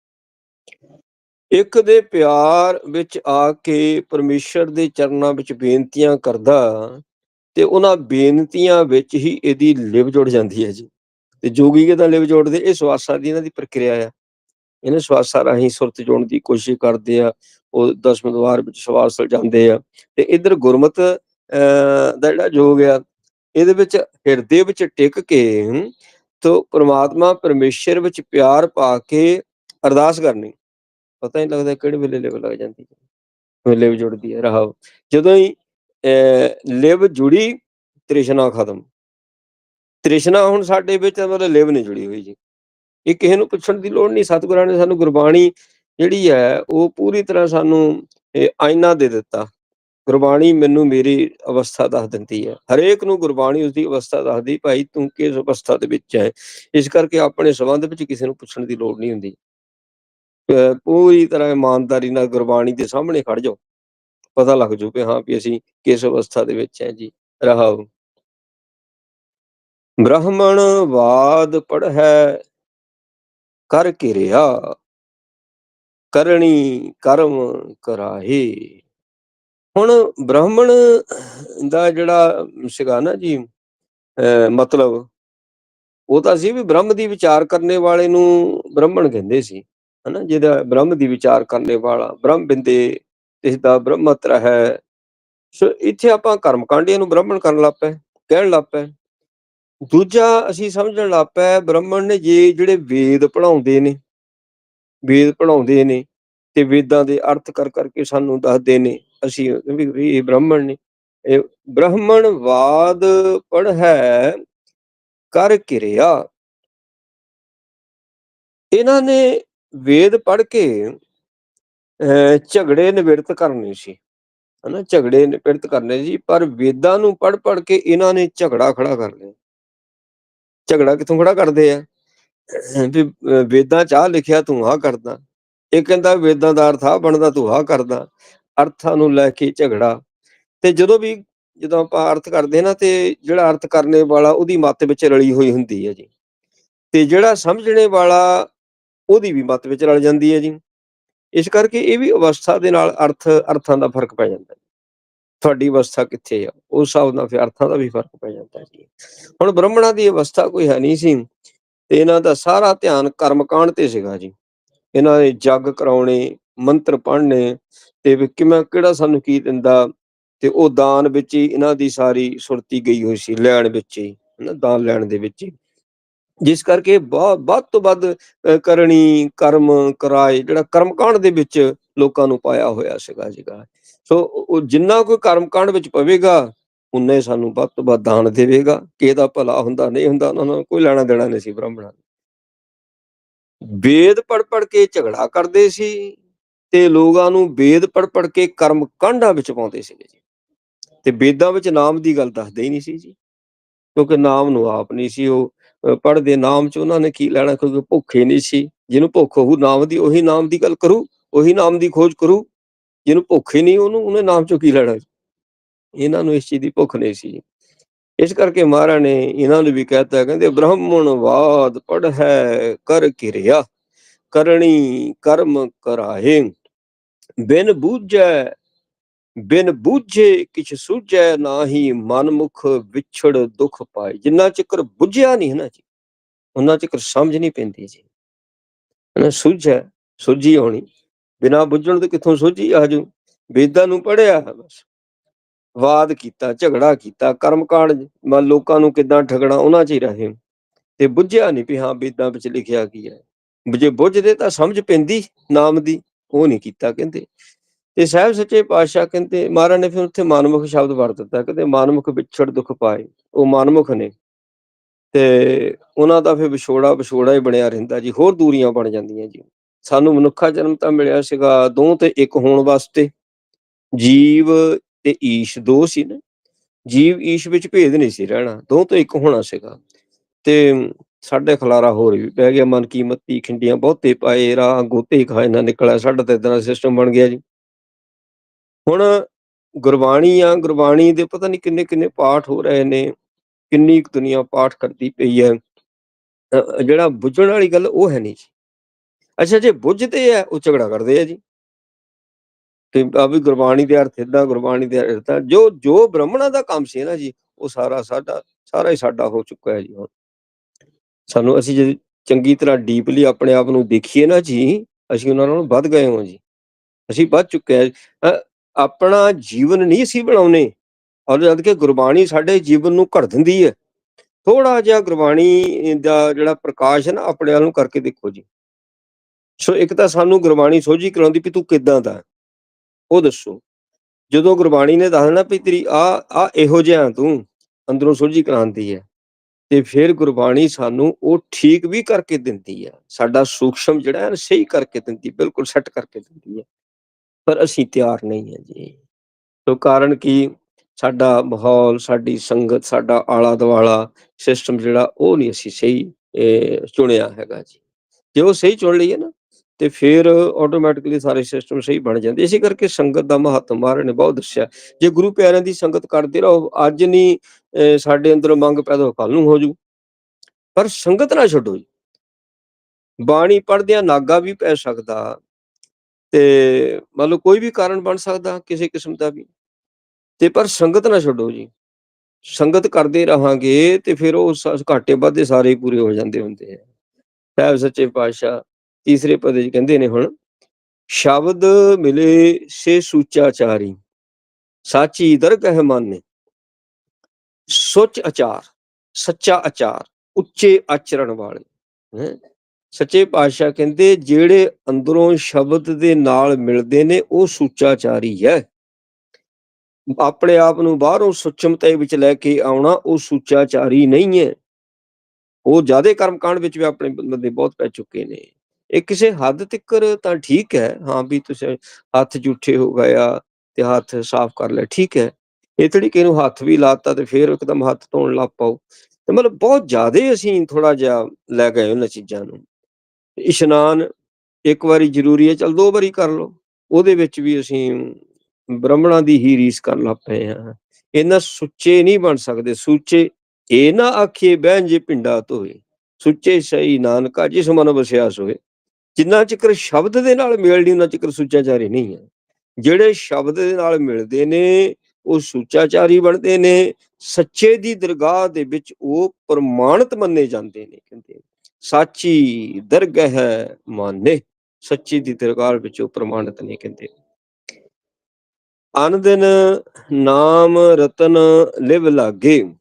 ਇੱਕ ਦੇ ਪਿਆਰ ਵਿੱਚ ਆ ਕੇ ਪਰਮੇਸ਼ਰ ਦੇ ਚਰਨਾਂ ਵਿੱਚ ਬੇਨਤੀਆਂ ਕਰਦਾ ਤੇ ਉਹਨਾਂ ਬੇਨਤੀਆਂ ਵਿੱਚ ਹੀ ਇਹਦੀ ਲਿਵ ਜੁੜ ਜਾਂਦੀ ਹੈ ਜੀ। ਤੇ ਜੋਗੀ ਕਿਦਾਂ ਲਿਵ ਜੋੜਦੇ ਇਹ ਸਵਾਸਾਂ ਦੀ ਇਹਨਾਂ ਦੀ ਪ੍ਰਕਿਰਿਆ ਆ। ਇਹਨਾਂ ਸਵਾਸਾਂ ਰਾਹੀਂ ਸੁਰਤ ਜੋੜਨ ਦੀ ਕੋਸ਼ਿਸ਼ ਕਰਦੇ ਆ, ਉਹ ਦਸਮ ਦਵਾਰ ਵਿੱਚ ਸਵਾਸ ਜਾਂਦੇ ਆ ਤੇ ਇਧਰ ਗੁਰਮਤ ਦਾ ਜਿਹੜਾ ਜੋਗ ਆ, ਇਹਦੇ ਵਿੱਚ ਹਿਰਦੇ ਵਿੱਚ ਟਿਕ ਕੇ ਤੋ ਪ੍ਰਮਾਤਮਾ ਪਰਮੇਸ਼ਰ ਵਿੱਚ ਪਿਆਰ ਪਾ ਕੇ ਅਰਦਾਸ ਕਰਨੀ। ਪਤਾ ਨਹੀਂ ਲੱਗਦਾ ਕਿਹੜੇ ਵੇਲੇ ਲਿਵ ਲੱਗ ਜਾਂਦੀ ਹੈ। ਲਿਵ ਜੁੜਦੀ ਹੈ ਰਹਾਵ ਜਦੋਂ ਹੀ ਲਿਵ ਜੁੜੀ, ਤ੍ਰਿਸ਼ਨਾ ਖਤਮ। ਤ੍ਰਿਸ਼ਨਾ ਹੁਣ ਸਾਡੇ ਵਿੱਚ ਮਤਲਬ ਲਿਵ ਨਹੀਂ ਜੁੜੀ ਹੋਈ ਜੀ। ਇਹ ਕਿਸੇ ਨੂੰ ਪੁੱਛਣ ਦੀ ਲੋੜ ਨਹੀਂ। ਸਤਿਗੁਰਾਂ ਨੇ ਸਾਨੂੰ ਗੁਰਬਾਣੀ ਜਿਹੜੀ ਹੈ, ਉਹ ਪੂਰੀ ਤਰ੍ਹਾਂ ਸਾਨੂੰ ਆਇਨਾ ਦੇ ਦਿੱਤਾ। ਗੁਰਬਾਣੀ ਮੈਨੂੰ ਮੇਰੀ ਅਵਸਥਾ ਦੱਸ ਦਿੰਦੀ ਹੈ। ਹਰੇਕ ਨੂੰ ਗੁਰਬਾਣੀ ਉਸਦੀ ਅਵਸਥਾ ਦੱਸਦੀ, ਭਾਈ ਤੂੰ ਕਿਸ ਅਵਸਥਾ ਦੇ ਵਿੱਚ ਹੈ? ਇਸ ਕਰਕੇ ਆਪਣੇ ਸੰਬੰਧ ਵਿੱਚ ਕਿਸੇ ਨੂੰ ਪੁੱਛਣ ਦੀ ਲੋੜ ਨਹੀਂ ਹੁੰਦੀ। ਪੂਰੀ ਤਰ੍ਹਾਂ ਇਮਾਨਦਾਰੀ ਨਾਲ ਗੁਰਬਾਣੀ ਦੇ ਸਾਹਮਣੇ ਖੜ ਜਾਓ। ਪਤਾ ਲੱਗ ਜੂ ਕਿ ਹਾਂ ਵੀ ਅਸੀਂ ਕਿਸ ਅਵਸਥਾ ਦੇ ਵਿੱਚ ਹੈ ਜੀ। ਰਹਾਉ ਬ੍ਰਾਹਮਣ ਬਾਦ ਪੜ੍ਹੈ, ਕਰ ਕਿਰਿਆ ਕਰਨੀ ਕਰਮ ਕਰਾਹੇ ਹੁਣ ਬ੍ਰਾਹਮਣ ਦਾ ਜਿਹੜਾ ਸੀਗਾ ਨਾ ਜੀ ਮਤਲਬ, ਉਹ ਤਾਂ ਸੀ ਵੀ ਬ੍ਰਹਮ ਦੀ ਵਿਚਾਰ ਕਰਨੇ ਵਾਲੇ ਨੂੰ ਬ੍ਰਾਹਮਣ ਕਹਿੰਦੇ ਸੀ, ਹਨਾ, ਜਿਹਦਾ ਬ੍ਰਹਮ ਦੀ ਵਿਚਾਰ ਕਰਨੇ ਵਾਲਾ, ਬ੍ਰਹਮ ਬਿੰਦੇ ਇਸ ਦਾ ਬ੍ਰਹਮਤਰ ਹੈ ਸੋ ਇੱਥੇ ਆਪਾਂ ਕਰਮਕਾਂਡੀਆਂ ਨੂੰ ਬ੍ਰਾਹਮਣ ਕਰਨ ਲੱਗ ਪਏ, ਕਹਿਣ ਲੱਗ ਪਏ। ਦੂਜਾ ਅਸੀਂ ਸਮਝਣ ਲੱਗ ਪਏ ਬ੍ਰਾਹਮਣ ਨੇ ਜੇ ਜਿਹੜੇ ਵੇਦ ਪੜਾਉਂਦੇ ਨੇ, ਵੇਦ ਪੜਾਉਂਦੇ ਨੇ ਤੇ ਵੇਦਾਂ ਦੇ ਅਰਥ ਕਰ ਕਰਕੇ ਸਾਨੂੰ ਦੱਸਦੇ ਨੇ, ਅਸੀਂ ਵੀ ਇਹ ਬ੍ਰਾਹਮਣ ਨੇ। ਇਹ ਬ੍ਰਾਹਮਣਵਾਦ ਪੜ ਹੈ, ਕਰ ਕਿਰਿਆ। ਇਹਨਾਂ ਨੇ ਵੇਦ ਪੜ ਕੇ ਝਗੜੇ ਨਿਵਰਤ ਕਰਨੇ ਸੀ। ਹਨਾ, ਝਗੜੇ ਨਿਵਰਤ ਕਰਨੇ ਸੀ, ਪਰ ਵੇਦਾਂ ਨੂੰ ਪੜ ਪੜ ਕੇ ਇਹਨਾਂ ਨੇ ਝਗੜਾ ਖੜਾ ਕਰ ਲਿਆ। ਝਗੜਾ ਕਿੱਥੋਂ ਖੜਾ ਕਰਦੇ ਆ? ਵੀ ਵੇਦਾਂ 'ਚ ਆਹ ਲਿਖਿਆ, ਤੂੰ ਆਹ ਕਰਦਾ। ਇਹ ਕਹਿੰਦਾ, ਵੇਦਾਂ ਦਾ ਅਰਥ ਆ ਬਣਦਾ, ਤੂੰ ਆਹ ਕਰਦਾ। ਅਰਥਾਂ ਨੂੰ ਲੈ ਕੇ ਝਗੜਾ। ਤੇ ਜਦੋਂ ਵੀ, ਜਦੋਂ ਆਪਾਂ ਅਰਥ ਕਰਦੇ ਨਾ, ਤੇ ਜਿਹੜਾ ਅਰਥ ਕਰਨੇ ਵਾਲਾ ਉਹਦੀ ਮੱਤ ਵਿੱਚ ਰਲੀ ਹੋਈ ਹੁੰਦੀ ਹੈ ਜੀ। ਤੇ ਜਿਹੜਾ ਸਮਝਣੇ ਵਾਲਾ, ਉਹਦੀ ਵੀ ਮੱਤ ਵਿੱਚ ਰਲ ਜਾਂਦੀ ਹੈ ਜੀ। ਇਸ ਕਰਕੇ ਇਹ ਵੀ ਅਵਸਥਾ ਦੇ ਨਾਲ ਅਰਥ, ਅਰਥਾਂ ਦਾ ਫ਼ਰਕ ਪੈ ਜਾਂਦਾ ਤੁਹਾਡੀ ਅਵਸਥਾ ਕਿੱਥੇ ਆ? ਉਸ ਹਿਸਾਬ ਨਾਲ ਫਿਰ ਅਰਥਾਂ ਦਾ ਵੀ ਫ਼ਰਕ ਪੈ ਜਾਂਦਾ ਜੀ। ਹੁਣ ਬ੍ਰਾਹਮਣਾਂ ਦੀ ਅਵਸਥਾ ਕੋਈ ਹੈ ਨਹੀਂ ਸੀ ਤੇ ਇਹਨਾਂ ਦਾ ਸਾਰਾ ਧਿਆਨ ਕਰਮਕਾਂਡ ਤੇ ਸੀਗਾ ਜੀ। ਇਹਨਾਂ ਨੇ ਜੱਗ ਕਰਾਉਣੇ, ਮੰਤਰ ਪੜ੍ਹਨੇ ਤੇ ਵੀ ਕਿਵੇਂ, ਕਿਹੜਾ ਸਾਨੂੰ ਕੀ ਦਿੰਦਾ ਤੇ ਉਹ ਦਾਨ ਵਿੱਚ ਹੀ ਇਹਨਾਂ ਦੀ ਸਾਰੀ ਸੁਰਤੀ ਗਈ ਹੋਈ ਸੀ, ਲੈਣ ਵਿੱਚ ਹੀ, ਹਨਾ, ਦਾਨ ਲੈਣ ਦੇ ਵਿੱਚ ਹੀ। ਜਿਸ ਕਰਕੇ ਬਹੁਤ ਵੱਧ ਤੋਂ ਵੱਧ ਕਰਨੀ, ਕਰਮ, ਕਰਾਏ, ਜਿਹੜਾ ਕਰਮਕਾਂਡ ਦੇ ਵਿੱਚ ਲੋਕਾਂ ਨੂੰ ਪਾਇਆ ਹੋਇਆ ਸੀਗਾ ਜੀਗਾ ਸੋ ਉਹ ਜਿੰਨਾ ਕੋਈ ਕਰਮਕਾਂਡ ਵਿੱਚ ਪਵੇਗਾ, ਉਨੇ ਸਾਨੂੰ ਵੱਧ ਤੋਂ ਵੱਧ ਦਾਨ ਦੇਵੇਗਾ। ਕਿ ਇਹਦਾ ਭਲਾ ਹੁੰਦਾ ਨਹੀਂ ਹੁੰਦਾ, ਉਹਨਾਂ ਨੂੰ ਕੋਈ ਲੈਣਾ ਦੇਣਾ ਨਹੀਂ ਸੀ ਬ੍ਰਾਹਮਣਾਂ ਨੂੰ। ਵੇਦ ਪੜ ਪੜ ਕੇ ਝਗੜਾ ਕਰਦੇ ਸੀ ਤੇ ਲੋਕਾਂ ਨੂੰ ਵੇਦ ਪੜ ਪੜ ਕੇ ਕਰਮ ਕਾਂਡਾਂ ਵਿੱਚ ਪਾਉਂਦੇ ਸੀਗੇ ਜੀ। ਤੇ ਵੇਦਾਂ ਵਿੱਚ ਨਾਮ ਦੀ ਗੱਲ ਦੱਸਦੇ ਹੀ ਨਹੀਂ ਸੀ ਜੀ। ਕਿਉਂਕਿ ਨਾਮ ਨੂੰ ਆਪ ਨਹੀਂ ਸੀ ਉਹ ਪੜਦੇ ਨਾਮ ਚ ਉਹਨਾਂ ਨੇ ਕੀ ਲੈਣਾ, ਕਿਉਂਕਿ ਭੁੱਖੇ ਨਹੀਂ ਸੀ। ਜਿਹਨੂੰ ਭੁੱਖ ਹੋਊ, ਨਾਮ ਦੀ ਉਹੀ ਨਾਮ ਦੀ ਗੱਲ ਕਰੂ, ਉਹੀ ਨਾਮ ਦੀ ਖੋਜ ਕਰੂ। ਜਿਹਨੂੰ ਭੁੱਖ ਹੀ ਨਹੀਂ, ਉਹਨੂੰ, ਉਹਨੇ ਨਾਮ ਚੋਂ ਕੀ ਲੈਣਾ ਇਹਨਾਂ ਨੂੰ ਇਸ ਚੀਜ਼ ਦੀ ਭੁੱਖ ਨਹੀਂ ਸੀ। ਇਸ ਕਰਕੇ ਮਹਾਰਾਜ ਨੇ ਇਹਨਾਂ ਨੂੰ ਵੀ ਕਹਤਾ, ਕਹਿੰਦੇ ਬ੍ਰਹਮਣਵਾਦ ਪੜ ਹੈ, ਕਰ ਕਿਰਿਆ ਕਰਨੀ ਕਰਮ ਕਰਾਏ ਬਿਨ ਬੂਝੈ, ਬਿਨ ਬੂਝੇ ਕਿਛ ਸੂਝੈ ਨਾਹੀ, ਮਨਮੁਖ ਵਿਛੜ ਦੁਖ ਪਾਏ। ਜਿੰਨਾ ਚਿਕਰ ਬੁੱਝਿਆ ਨਹੀਂ ਨਾ ਜੀ, ਉਹਨਾਂ ਚਿਕਰ ਸਮਝ ਨਹੀਂ ਪੈਂਦੀ ਜੀ। ਨਾ ਸੂਝੈ, ਸੁਝੀ ਹੋਣੀ। ਬਿਨਾ ਬੁੱਝਣ ਤੋਂ ਕਿੱਥੋਂ ਸੋਝੀ ਆਜੂ ਵੇਦਾਂ ਨੂੰ ਪੜਿਆ ਬਸ। ਵਾਦ ਕੀਤਾ, ਝਗੜਾ ਕੀਤਾ, ਕਰਮਕਾਂਡ ਮਨ ਲੋਕਾਂ ਨੂੰ ਕਿਦਾਂ ਠਗਣਾ ਉਹਨਾਂ 'ਚ ਹੀ ਰਹੇ ਤੇ ਬੁੱਝਿਆ ਨਹੀਂ ਵੀ ਹਾਂ ਵੇਦਾਂ ਵਿੱਚ ਲਿਖਿਆ ਕੀ ਹੈ। ਜੇ ਬੁੱਝਦੇ ਤਾਂ ਸਮਝ ਪੈਂਦੀ ਨਾਮ ਦੀ, ਉਹ ਨਹੀਂ ਕੀਤਾ ਕਹਿੰਦੇ। ਤੇ ਸਾਹਿਬ ਸੱਚੇ ਪਾਤਸ਼ਾਹ ਕਹਿੰਦੇ, ਮਹਾਰਾਜ ਨੇ ਫਿਰ ਉੱਥੇ ਮਾਨਮੁਖ ਸ਼ਬਦ ਵਰਤ ਦਿੱਤਾ, ਕਹਿੰਦੇ ਮਾਨਮੁਖ ਵਿਛੜ ਦੁੱਖ ਪਾਏ, ਉਹ ਮਾਨਮੁਖ ਨੇ। ਤੇ ਉਹਨਾਂ ਦਾ ਫਿਰ ਵਿਛੋੜਾ ਵਿਛੋੜਾ ਹੀ ਬਣਿਆ ਰਹਿੰਦਾ ਜੀ, ਹੋਰ ਦੂਰੀਆਂ ਬਣ ਜਾਂਦੀਆਂ ਜੀ। ਸਾਨੂੰ ਮਨੁੱਖਾ ਜਨਮ ਤਾਂ ਮਿਲਿਆ ਸੀਗਾ, ਦੋ ਤੇ ਇੱਕ ਹੋਣ ਵਾਸਤੇ। ਜੀਵ ਤੇ ਈਸ਼ ਦੋ ਸੀ ਨਾ। ਜੀਵ ਈਸ਼ ਵਿੱਚ ਭੇਦ ਨਹੀਂ ਸੀ ਰਹਿਣਾ, ਦੋ ਤੋਂ ਇੱਕ ਹੋਣਾ ਸੀਗਾ। ਤੇ ਸਾਡੇ ਖਲਾਰਾ ਹੋਰ ਵੀ ਪੈ ਗਿਆ, ਮਨ ਕੀਮਤੀ ਖਿੰਡੀਆਂ ਬਹੁਤੇ ਪਾਏ, ਰਾਹ ਗੋਤੇ ਖਾਏ ਨਾ ਨਿਕਲਿਆ, ਸਾਡਾ ਤੇ ਇਦਾਂ ਸਿਸਟਮ ਬਣ ਗਿਆ ਜੀ। ਹੁਣ ਗੁਰਬਾਣੀ ਆ, ਗੁਰਬਾਣੀ ਦੇ ਪਤਾ ਨਹੀਂ ਕਿੰਨੇ ਕਿੰਨੇ ਪਾਠ ਹੋ ਰਹੇ ਨੇ, ਕਿੰਨੀ ਕੁ ਦੁਨੀਆ ਪਾਠ ਕਰਦੀ ਪਈ ਹੈ। ਜਿਹੜਾ ਬੁੱਝਣ ਵਾਲੀ ਗੱਲ ਉਹ ਹੈ ਨਹੀਂ ਜੀ। ਅੱਛਾ, ਜੇ ਬੁੱਝਦੇ ਆ ਉਹ ਝਗੜਾ ਕਰਦੇ ਆ ਜੀ। ਤੇ ਆ ਵੀ ਗੁਰਬਾਣੀ ਦੇ ਅਰਥ ਇਦਾਂ ਗੁਰਬਾਣੀ ਦੇ ਅਰਥ ਜੋ ਜੋ ਬ੍ਰਾਹਮਣਾਂ ਦਾ ਕੰਮ ਸੀ ਨਾ ਜੀ, ਉਹ ਸਾਰਾ ਸਾਡਾ, ਸਾਰਾ ਹੀ ਸਾਡਾ ਹੋ ਚੁੱਕਾ ਹੈ ਜੀ ਹੁਣ। ਸਾਨੂੰ ਅਸੀਂ ਜੇ ਚੰਗੀ ਤਰ੍ਹਾਂ ਡੀਪਲੀ ਆਪਣੇ ਆਪ ਨੂੰ ਦੇਖੀਏ ਨਾ ਜੀ, ਅਸੀਂ ਉਹਨਾਂ ਨਾਲੋਂ ਵੱਧ ਗਏ ਹਾਂ ਜੀ। ਅਸੀਂ ਵੱਧ ਚੁੱਕੇ ਆ ਆਪਣਾ ਜੀਵਨ ਨਹੀਂ ਸੀ ਬਣਾਉਨੇ ਔਰ ਜਦ ਕਿ ਗੁਰਬਾਣੀ ਸਾਡੇ ਜੀਵਨ ਨੂੰ ਘੜ ਦਿੰਦੀ ਹੈ। ਥੋੜਾ ਜਿਹਾ ਗੁਰਬਾਣੀ ਦਾ ਜਿਹੜਾ ਪ੍ਰਕਾਸ਼ ਹੈ ਨਾ, ਆਪਣੇ ਵੱਲ ਨੂੰ ਕਰਕੇ ਦੇਖੋ ਜੀ। ਸੋ ਇੱਕ ਤਾਂ ਸਾਨੂੰ ਗੁਰਬਾਣੀ ਸੋਝੀ ਕਰਾਉਂਦੀ ਵੀ ਤੂੰ ਕਿੱਦਾਂ ਦਾ ਉਹ ਦੱਸੋ। ਜਦੋਂ ਗੁਰਬਾਣੀ ਨੇ ਦੱਸਣਾ ਵੀ ਤੇਰੀ ਆ ਆ ਇਹੋ ਜਿਹਾ ਤੂੰ ਅੰਦਰੋਂ ਸੋਝੀ ਕਰਾਉਂਦੀ ਹੈ, ਤੇ ਫਿਰ ਗੁਰਬਾਣੀ ਸਾਨੂੰ ਉਹ ਠੀਕ ਵੀ ਕਰਕੇ ਦਿੰਦੀ ਹੈ। ਸਾਡਾ ਸੂਖਸ਼ਮ ਜਿਹੜਾ ਹੈ ਸਹੀ ਕਰਕੇ ਦਿੰਦੀ, ਬਿਲਕੁਲ ਸੈੱਟ ਕਰਕੇ ਦਿੰਦੀ ਹੈ। ਪਰ ਅਸੀਂ ਤਿਆਰ ਨਹੀਂ ਹੈ ਜੀ। ਤੋਂ ਕਾਰਨ ਕੀ? ਸਾਡਾ ਮਾਹੌਲ, ਸਾਡੀ ਸੰਗਤ, ਸਾਡਾ ਆਲਾ ਦਵਾਲਾ ਸਿਸਟਮ ਜਿਹੜਾ ਉਹ ਨਹੀਂ ਅਸੀਂ ਸਹੀ ਚੁਣਿਆ ਹੈਗਾ ਜੀ। ਜੇ ਉਹ ਸਹੀ ਚੁਣ ਲਈਏ ਨਾ ਤੇ ਫਿਰ ਆਟੋਮੈਟਿਕਲੀ ਸਾਰੇ ਸਿਸਟਮ ਸਹੀ ਬਣ ਜਾਂਦੇ। ਇਸੇ ਕਰਕੇ ਸੰਗਤ ਦਾ ਮਹੱਤਵ ਮਹਾਰਾਜ ਨੇ ਬਹੁਤ ਦੱਸਿਆ। ਜੇ ਗੁਰੂ ਪਿਆਰਿਆਂ ਦੀ ਸੰਗਤ ਕਰਦੇ ਰਹੋ, ਅੱਜ ਨਹੀਂ ਸਾਡੇ ਅੰਦਰ ਮੰਗ ਪੈਦਾ ਕੱਲ ਨੂੰ ਹੋ ਜੂ। ਪਰ ਸੰਗਤ ਨਾ ਛੱਡੋ ਜੀ। ਬਾਣੀ ਪੜਦਿਆਂ ਨਾਗਾ ਵੀ ਪੈ ਸਕਦਾ। ਤੇ ਮਤਲਬ ਕੋਈ ਵੀ ਕਾਰਨ ਬਣ ਸਕਦਾ, ਕਿਸੇ ਕਿਸਮ ਦਾ ਵੀ। ਤੇ ਪਰ ਸੰਗਤ ਨਾ ਛੱਡੋ ਜੀ। ਸੰਗਤ ਕਰਦੇ ਰਹਾਂਗੇ ਤੇ ਫਿਰ ਉਹ ਘਾਟੇ ਵਾਧੇ ਸਾਰੇ ਪੂਰੇ ਹੋ ਜਾਂਦੇ ਹੁੰਦੇ ਆ। ਸਾਹਿਬ ਸੱਚੇ ਪਾਤਸ਼ਾਹ ਤੀਸਰੇ ਪਦੇ ਚ ਕਹਿੰਦੇ ਨੇ ਹੁਣ, ਸ਼ਬਦ ਮਿਲੇ ਸੇ ਸੂਚਾਚਾਰੀ, ਸਾਚੀ ਦਰਗਹ ਮੰਨੇ, ਸੁੱਚ ਆਚਾਰ ਸੱਚਾ ਆਚਾਰ ਉੱਚੇ ਆਚਰਣ ਵਾਲੇ, ਹੈ। ਸੱਚੇ ਪਾਤਸ਼ਾਹ ਕਹਿੰਦੇ, ਜਿਹੜੇ ਅੰਦਰੋਂ ਸ਼ਬਦ ਦੇ ਨਾਲ ਮਿਲਦੇ ਨੇ, ਉਹ ਸੂਚਾਚਾਰੀ ਹੈ ਆਪਣੇ ਆਪ ਨੂੰ ਬਾਹਰੋਂ ਸੁਚਮਤੇ ਵਿੱਚ ਲੈ ਕੇ ਆਉਣਾ, ਉਹ ਸੂਚਾਚਾਰੀ ਨਹੀਂ ਹੈ ਉਹ ਜਿਆਦੇ ਕਰਮਕਾਂਡ ਵਿੱਚ ਵੀ ਆਪਣੇ ਬੰਦੇ ਬਹੁਤ ਪੈ ਚੁੱਕੇ ਨੇ। ਇਹ ਕਿਸੇ ਹੱਦ ਤੱਕ ਤਾਂ ਠੀਕ ਹੈ, ਹਾਂ ਵੀ ਤੁਸੀਂ ਹੱਥ ਝੂਠੇ ਹੋ ਗਿਆ ਤੇ ਹੱਥ ਸਾਫ਼ ਕਰ ਲੈ, ਠੀਕ ਹੈ। ਇਹ ਥੋੜੀ ਕਿ ਨੂੰ ਹੱਥ ਵੀ ਲਾਤਾ ਤੇ ਫੇਰ ਇੱਕਦਮ ਹੱਥ ਧੋਣ ਲੱਗ ਪਾਓ। ਤੇ ਮਤਲਬ ਬਹੁਤ ਜ਼ਿਆਦਾ ਅਸੀਂ ਥੋੜਾ ਜਿਹਾ ਲੈ ਗਏ ਉਹਨਾਂ ਚੀਜ਼ਾਂ ਨੂੰ। ਇਸ਼ਨਾਨ ਇੱਕ ਵਾਰੀ ਜ਼ਰੂਰੀ ਹੈ, ਚਲ ਦੋ ਵਾਰੀ ਕਰ ਲਓ। ਉਹਦੇ ਵਿੱਚ ਵੀ ਅਸੀਂ ਬ੍ਰਾਹਮਣਾਂ ਦੀ ਹੀ ਰੀਸ ਕਰਨ ਲੱਗ ਪਏ ਹਾਂ। ਇਹਨਾਂ ਸੁੱਚੇ ਨਹੀਂ ਬਣ ਸਕਦੇ, ਸੁੱਚੇ ਇਹ ਨਾ ਆਖੀਏ, ਬਹਿਣ ਜੇ ਪਿੰਡਾ ਧੋਏ ਸੁੱਚੇ ਸਹੀ ਨਾਨਕਾ ਜਿਸ ਮਨ ਵਸਿਆਸ ਹੋਏ ਜਿੰਨਾ ਚਿਕਰ ਸ਼ਬਦ ਦੇ ਨਾਲ ਮੇਲ ਨਹੀਂ ਉਹਨਾਂ ਚਿਕਰ ਸੁੱਚਾਚਾਰੀ ਨਹੀਂ ਹੈ। ਜਿਹੜੇ ਸ਼ਬਦ ਦੇ ਨਾਲ ਮਿਲਦੇ ਨੇ, ਉਹ ਸੁੱਚਾਚਾਰੀ ਬਣਦੇ ਨੇ, ਸੱਚੇ ਦੀ ਦਰਗਾਹ ਦੇ ਵਿੱਚ ਉਹ ਪ੍ਰਮਾਣਿਤ ਮੰਨੇ ਜਾਂਦੇ ਨੇ, ਕਹਿੰਦੇ ਸਾਚੀ ਦਰਗਹ ਮਾਨੇ, ਸੱਚੀ ਦੀ ਦਰਗਾਹ ਵਿੱਚ ਉਹ ਪ੍ਰਮਾਣਿਤ ਨਹੀਂ ਕਹਿੰਦੇ ਅਨਦਿਨ ਨਾਮ ਰਤਨ ਲਿਵ ਲਾਗੇ,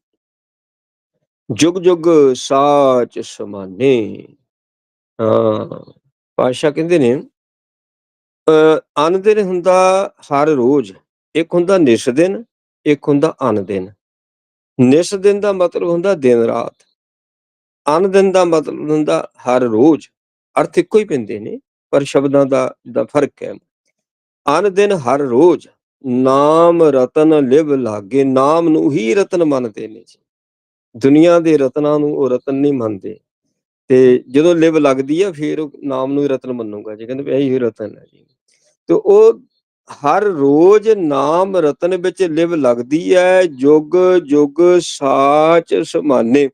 ਜੁਗ ਜੁਗ ਸਾਚ ਸਮਾਨੇ। ਹਾਂ। ਪਾਤਸ਼ਾਹ ਕਹਿੰਦੇ ਨੇ ਅੰਨ ਦਿਨ ਹੁੰਦਾ ਹਰ ਰੋਜ਼, ਇੱਕ ਹੁੰਦਾ ਨਿਸ ਦਿਨ, ਇੱਕ ਹੁੰਦਾ ਅਨ ਦਿਨ। ਨਿਸ ਦਿਨ ਦਾ ਮਤਲਬ ਹੁੰਦਾ ਦਿਨ ਰਾਤ। ਅੰਨ ਦਿਨ ਦਾ ਮਤਲਬ ਹੁੰਦਾ ਹਰ ਰੋਜ਼। ਅਰਥ ਇੱਕੋ ਹੀ ਪੈਂਦੇ ਨੇ, ਪਰ ਸ਼ਬਦਾਂ ਦਾ ਦਾ ਫ਼ਰਕ ਹੈ। ਅੰਨ ਦਿਨ ਹਰ ਰੋਜ਼, ਨਾਮ ਰਤਨ ਲਿਵ ਲਾਗੇ, ਨਾਮ ਨੂੰ ਹੀ ਰਤਨ ਮੰਨਦੇ ਨੇ ਜੀ। ਦੁਨੀਆ ਦੇ ਰਤਨਾਂ ਨੂੰ ਉਹ ਰਤਨ ਨਹੀਂ ਮੰਨਦੇ। ਤੇ ਜਦੋਂ ਲਿਵ ਲੱਗਦੀ ਆ, ਫਿਰ ਉਹ ਨਾਮ ਨੂੰ ਹੀ ਰਤਨ ਮੰਨੂਗਾ ਜੀ। ਕਹਿੰਦੇ ਵੀ ਇਹੀ ਰਤਨ ਹੈ ਜੀ। ਤੇ ਉਹ ਹਰ ਰੋਜ਼ ਨਾਮ ਰਤਨ ਵਿੱਚ ਲਿਵ ਲੱਗਦੀ ਹੈ। ਜੁਗ ਜੁਗ, ਸਾਚ, ਸਮਾਨੇ।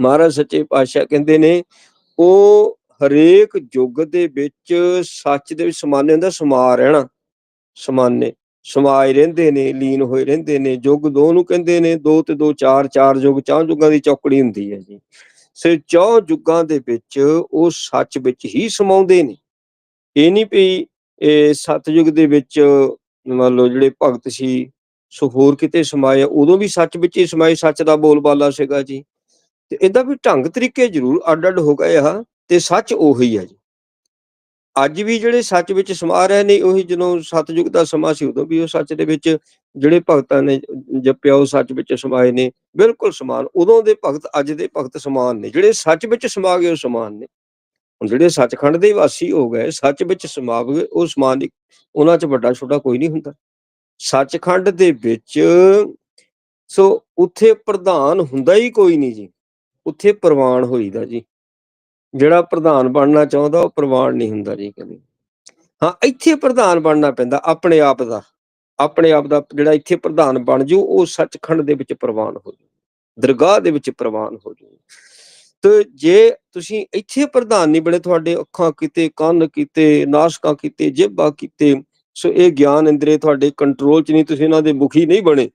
ਮਹਾਰਾਜ ਸੱਚੇ ਪਾਤਸ਼ਾਹ ਕਹਿੰਦੇ ਨੇ, ਉਹ ਹਰੇਕ ਯੁੱਗ ਦੇ ਵਿੱਚ ਸੱਚ ਦੇ ਵਿੱਚ ਸਮਾਨੇ ਹੁੰਦਾ, ਸਮਾ ਰਹਿਣਾ, ਸਮਾਨੇ। ਸਮਾਏ ਰਹਿੰਦੇ ਨੇ, ਲੀਨ ਹੋਏ ਰਹਿੰਦੇ ਨੇ। ਯੁੱਗ ਦੋ ਨੂੰ ਕਹਿੰਦੇ ਨੇ, ਦੋ ਤੇ ਦੋ, ਚਾਰ ਚਾਰ ਯੁੱਗ ਚਾਹ ਯੁੱਗਾਂ ਦੀ ਚੌਕੜੀ ਹੁੰਦੀ ਹੈ ਜੀ। ਸੇ ਚੌ ਯੁੱਗਾਂ ਦੇ ਵਿੱਚ ਉਹ ਸੱਚ ਵਿੱਚ ਹੀ ਸਮਾਉਂਦੇ ਨੇ। ਇਹ ਨਹੀਂ ਪਈ ਇਹ ਸਤਜੁਗ ਦੇ ਵਿੱਚ ਮੰਨ ਲਓ ਜਿਹੜੇ ਭਗਤ ਸੀ, ਸੋ ਹੋਰ ਕਿਤੇ ਸਮਾਏ ਉਦੋਂ ਵੀ ਸੱਚ ਵਿੱਚ ਹੀ ਸਮਾਏ, ਸੱਚ ਦਾ ਬੋਲਬਾਲਾ ਸੀਗਾ ਜੀ। ਤੇ ਇਹਦਾ ਵੀ ਢੰਗ ਤਰੀਕੇ ਜ਼ਰੂਰ ਅੱਡ ਅੱਡ ਹੋ ਗਏ ਆ, ਤੇ ਸੱਚ ਉਹੀ ਹੈ ਜੀ। ਅੱਜ ਵੀ ਜਿਹੜੇ ਸੱਚ ਵਿੱਚ ਸਮਾ ਰਹੇ ਨੇ, ਉਹੀ ਜਦੋਂ ਸਤਜੁਗ ਦਾ ਸਮਾਂ ਸੀ, ਉਦੋਂ ਵੀ ਉਹ ਸੱਚ ਦੇ ਵਿੱਚ ਜਿਹੜੇ ਭਗਤਾਂ ਨੇ ਜਪਿਆ, ਉਹ ਸੱਚ ਵਿੱਚ ਸਮਾਏ ਨੇ, ਬਿਲਕੁਲ ਸਮਾਨ। ਉਦੋਂ ਦੇ ਭਗਤ, ਅੱਜ ਦੇ ਭਗਤ ਸਮਾਨ ਨੇ। ਜਿਹੜੇ ਸੱਚ ਵਿੱਚ ਸਮਾ ਗਏ, ਉਹ ਸਮਾਨ ਨੇ। ਹੁਣ ਜਿਹੜੇ ਸੱਚਖੰਡ ਦੇ ਵਾਸੀ ਹੋ ਗਏ, ਸੱਚ ਵਿੱਚ ਸਮਾ ਗਏ, ਉਹ ਸਮਾਨ ਨਹੀਂ ਉਹਨਾਂ 'ਚ ਵੱਡਾ ਛੋਟਾ ਕੋਈ ਨਹੀਂ ਹੁੰਦਾ। ਸੱਚਖੰਡ ਦੇ ਵਿੱਚ, ਸੋ ਉੱਥੇ ਪ੍ਰਧਾਨ ਹੁੰਦਾ ਹੀ ਕੋਈ ਨਹੀਂ ਜੀ। ਉੱਥੇ ਪ੍ਰਵਾਨ ਹੋਈਦਾ ਜੀ। ਜਿਹੜਾ ਪ੍ਰਧਾਨ ਬਣਨਾ ਚਾਹੁੰਦਾ, ਉਹ ਪ੍ਰਵਾਨ ਨਹੀਂ ਹੁੰਦਾ ਜੀ ਕਦੇ। ਹਾਂ, ਇੱਥੇ ਪ੍ਰਧਾਨ ਬਣਨਾ ਪੈਂਦਾ ਆਪਣੇ ਆਪ ਦਾ। ਆਪਣੇ ਆਪ ਦਾ ਜਿਹੜਾ ਇੱਥੇ ਪ੍ਰਧਾਨ ਬਣ ਜੂ, ਉਹ ਸੱਚਖੰਡ ਦੇ ਵਿੱਚ ਪ੍ਰਵਾਨ ਹੋ ਜੂ। ਦਰਗਾਹ ਦੇ ਵਿੱਚ ਪ੍ਰਵਾਨ ਹੋ ਜੂ। ਤੇ ਜੇ ਤੁਸੀਂ ਇੱਥੇ ਪ੍ਰਧਾਨ ਨਹੀਂ ਬਣੇ, ਤੁਹਾਡੇ ਅੱਖਾਂ ਕੀਤੇ, ਕੰਨ ਕੀਤੇ, ਨਾਸਕਾਂ ਕੀਤੇ ਜਿਹਬਾ ਕੀਤੇ, ਸੋ ਇਹ ਗਿਆਨ ਇੰਦਰੇ ਤੁਹਾਡੇ ਕੰਟਰੋਲ 'ਚ ਨਹੀਂ, ਤੁਸੀਂ ਇਹਨਾਂ ਦੇ ਮੁਖੀ ਨਹੀਂ ਬਣੇ।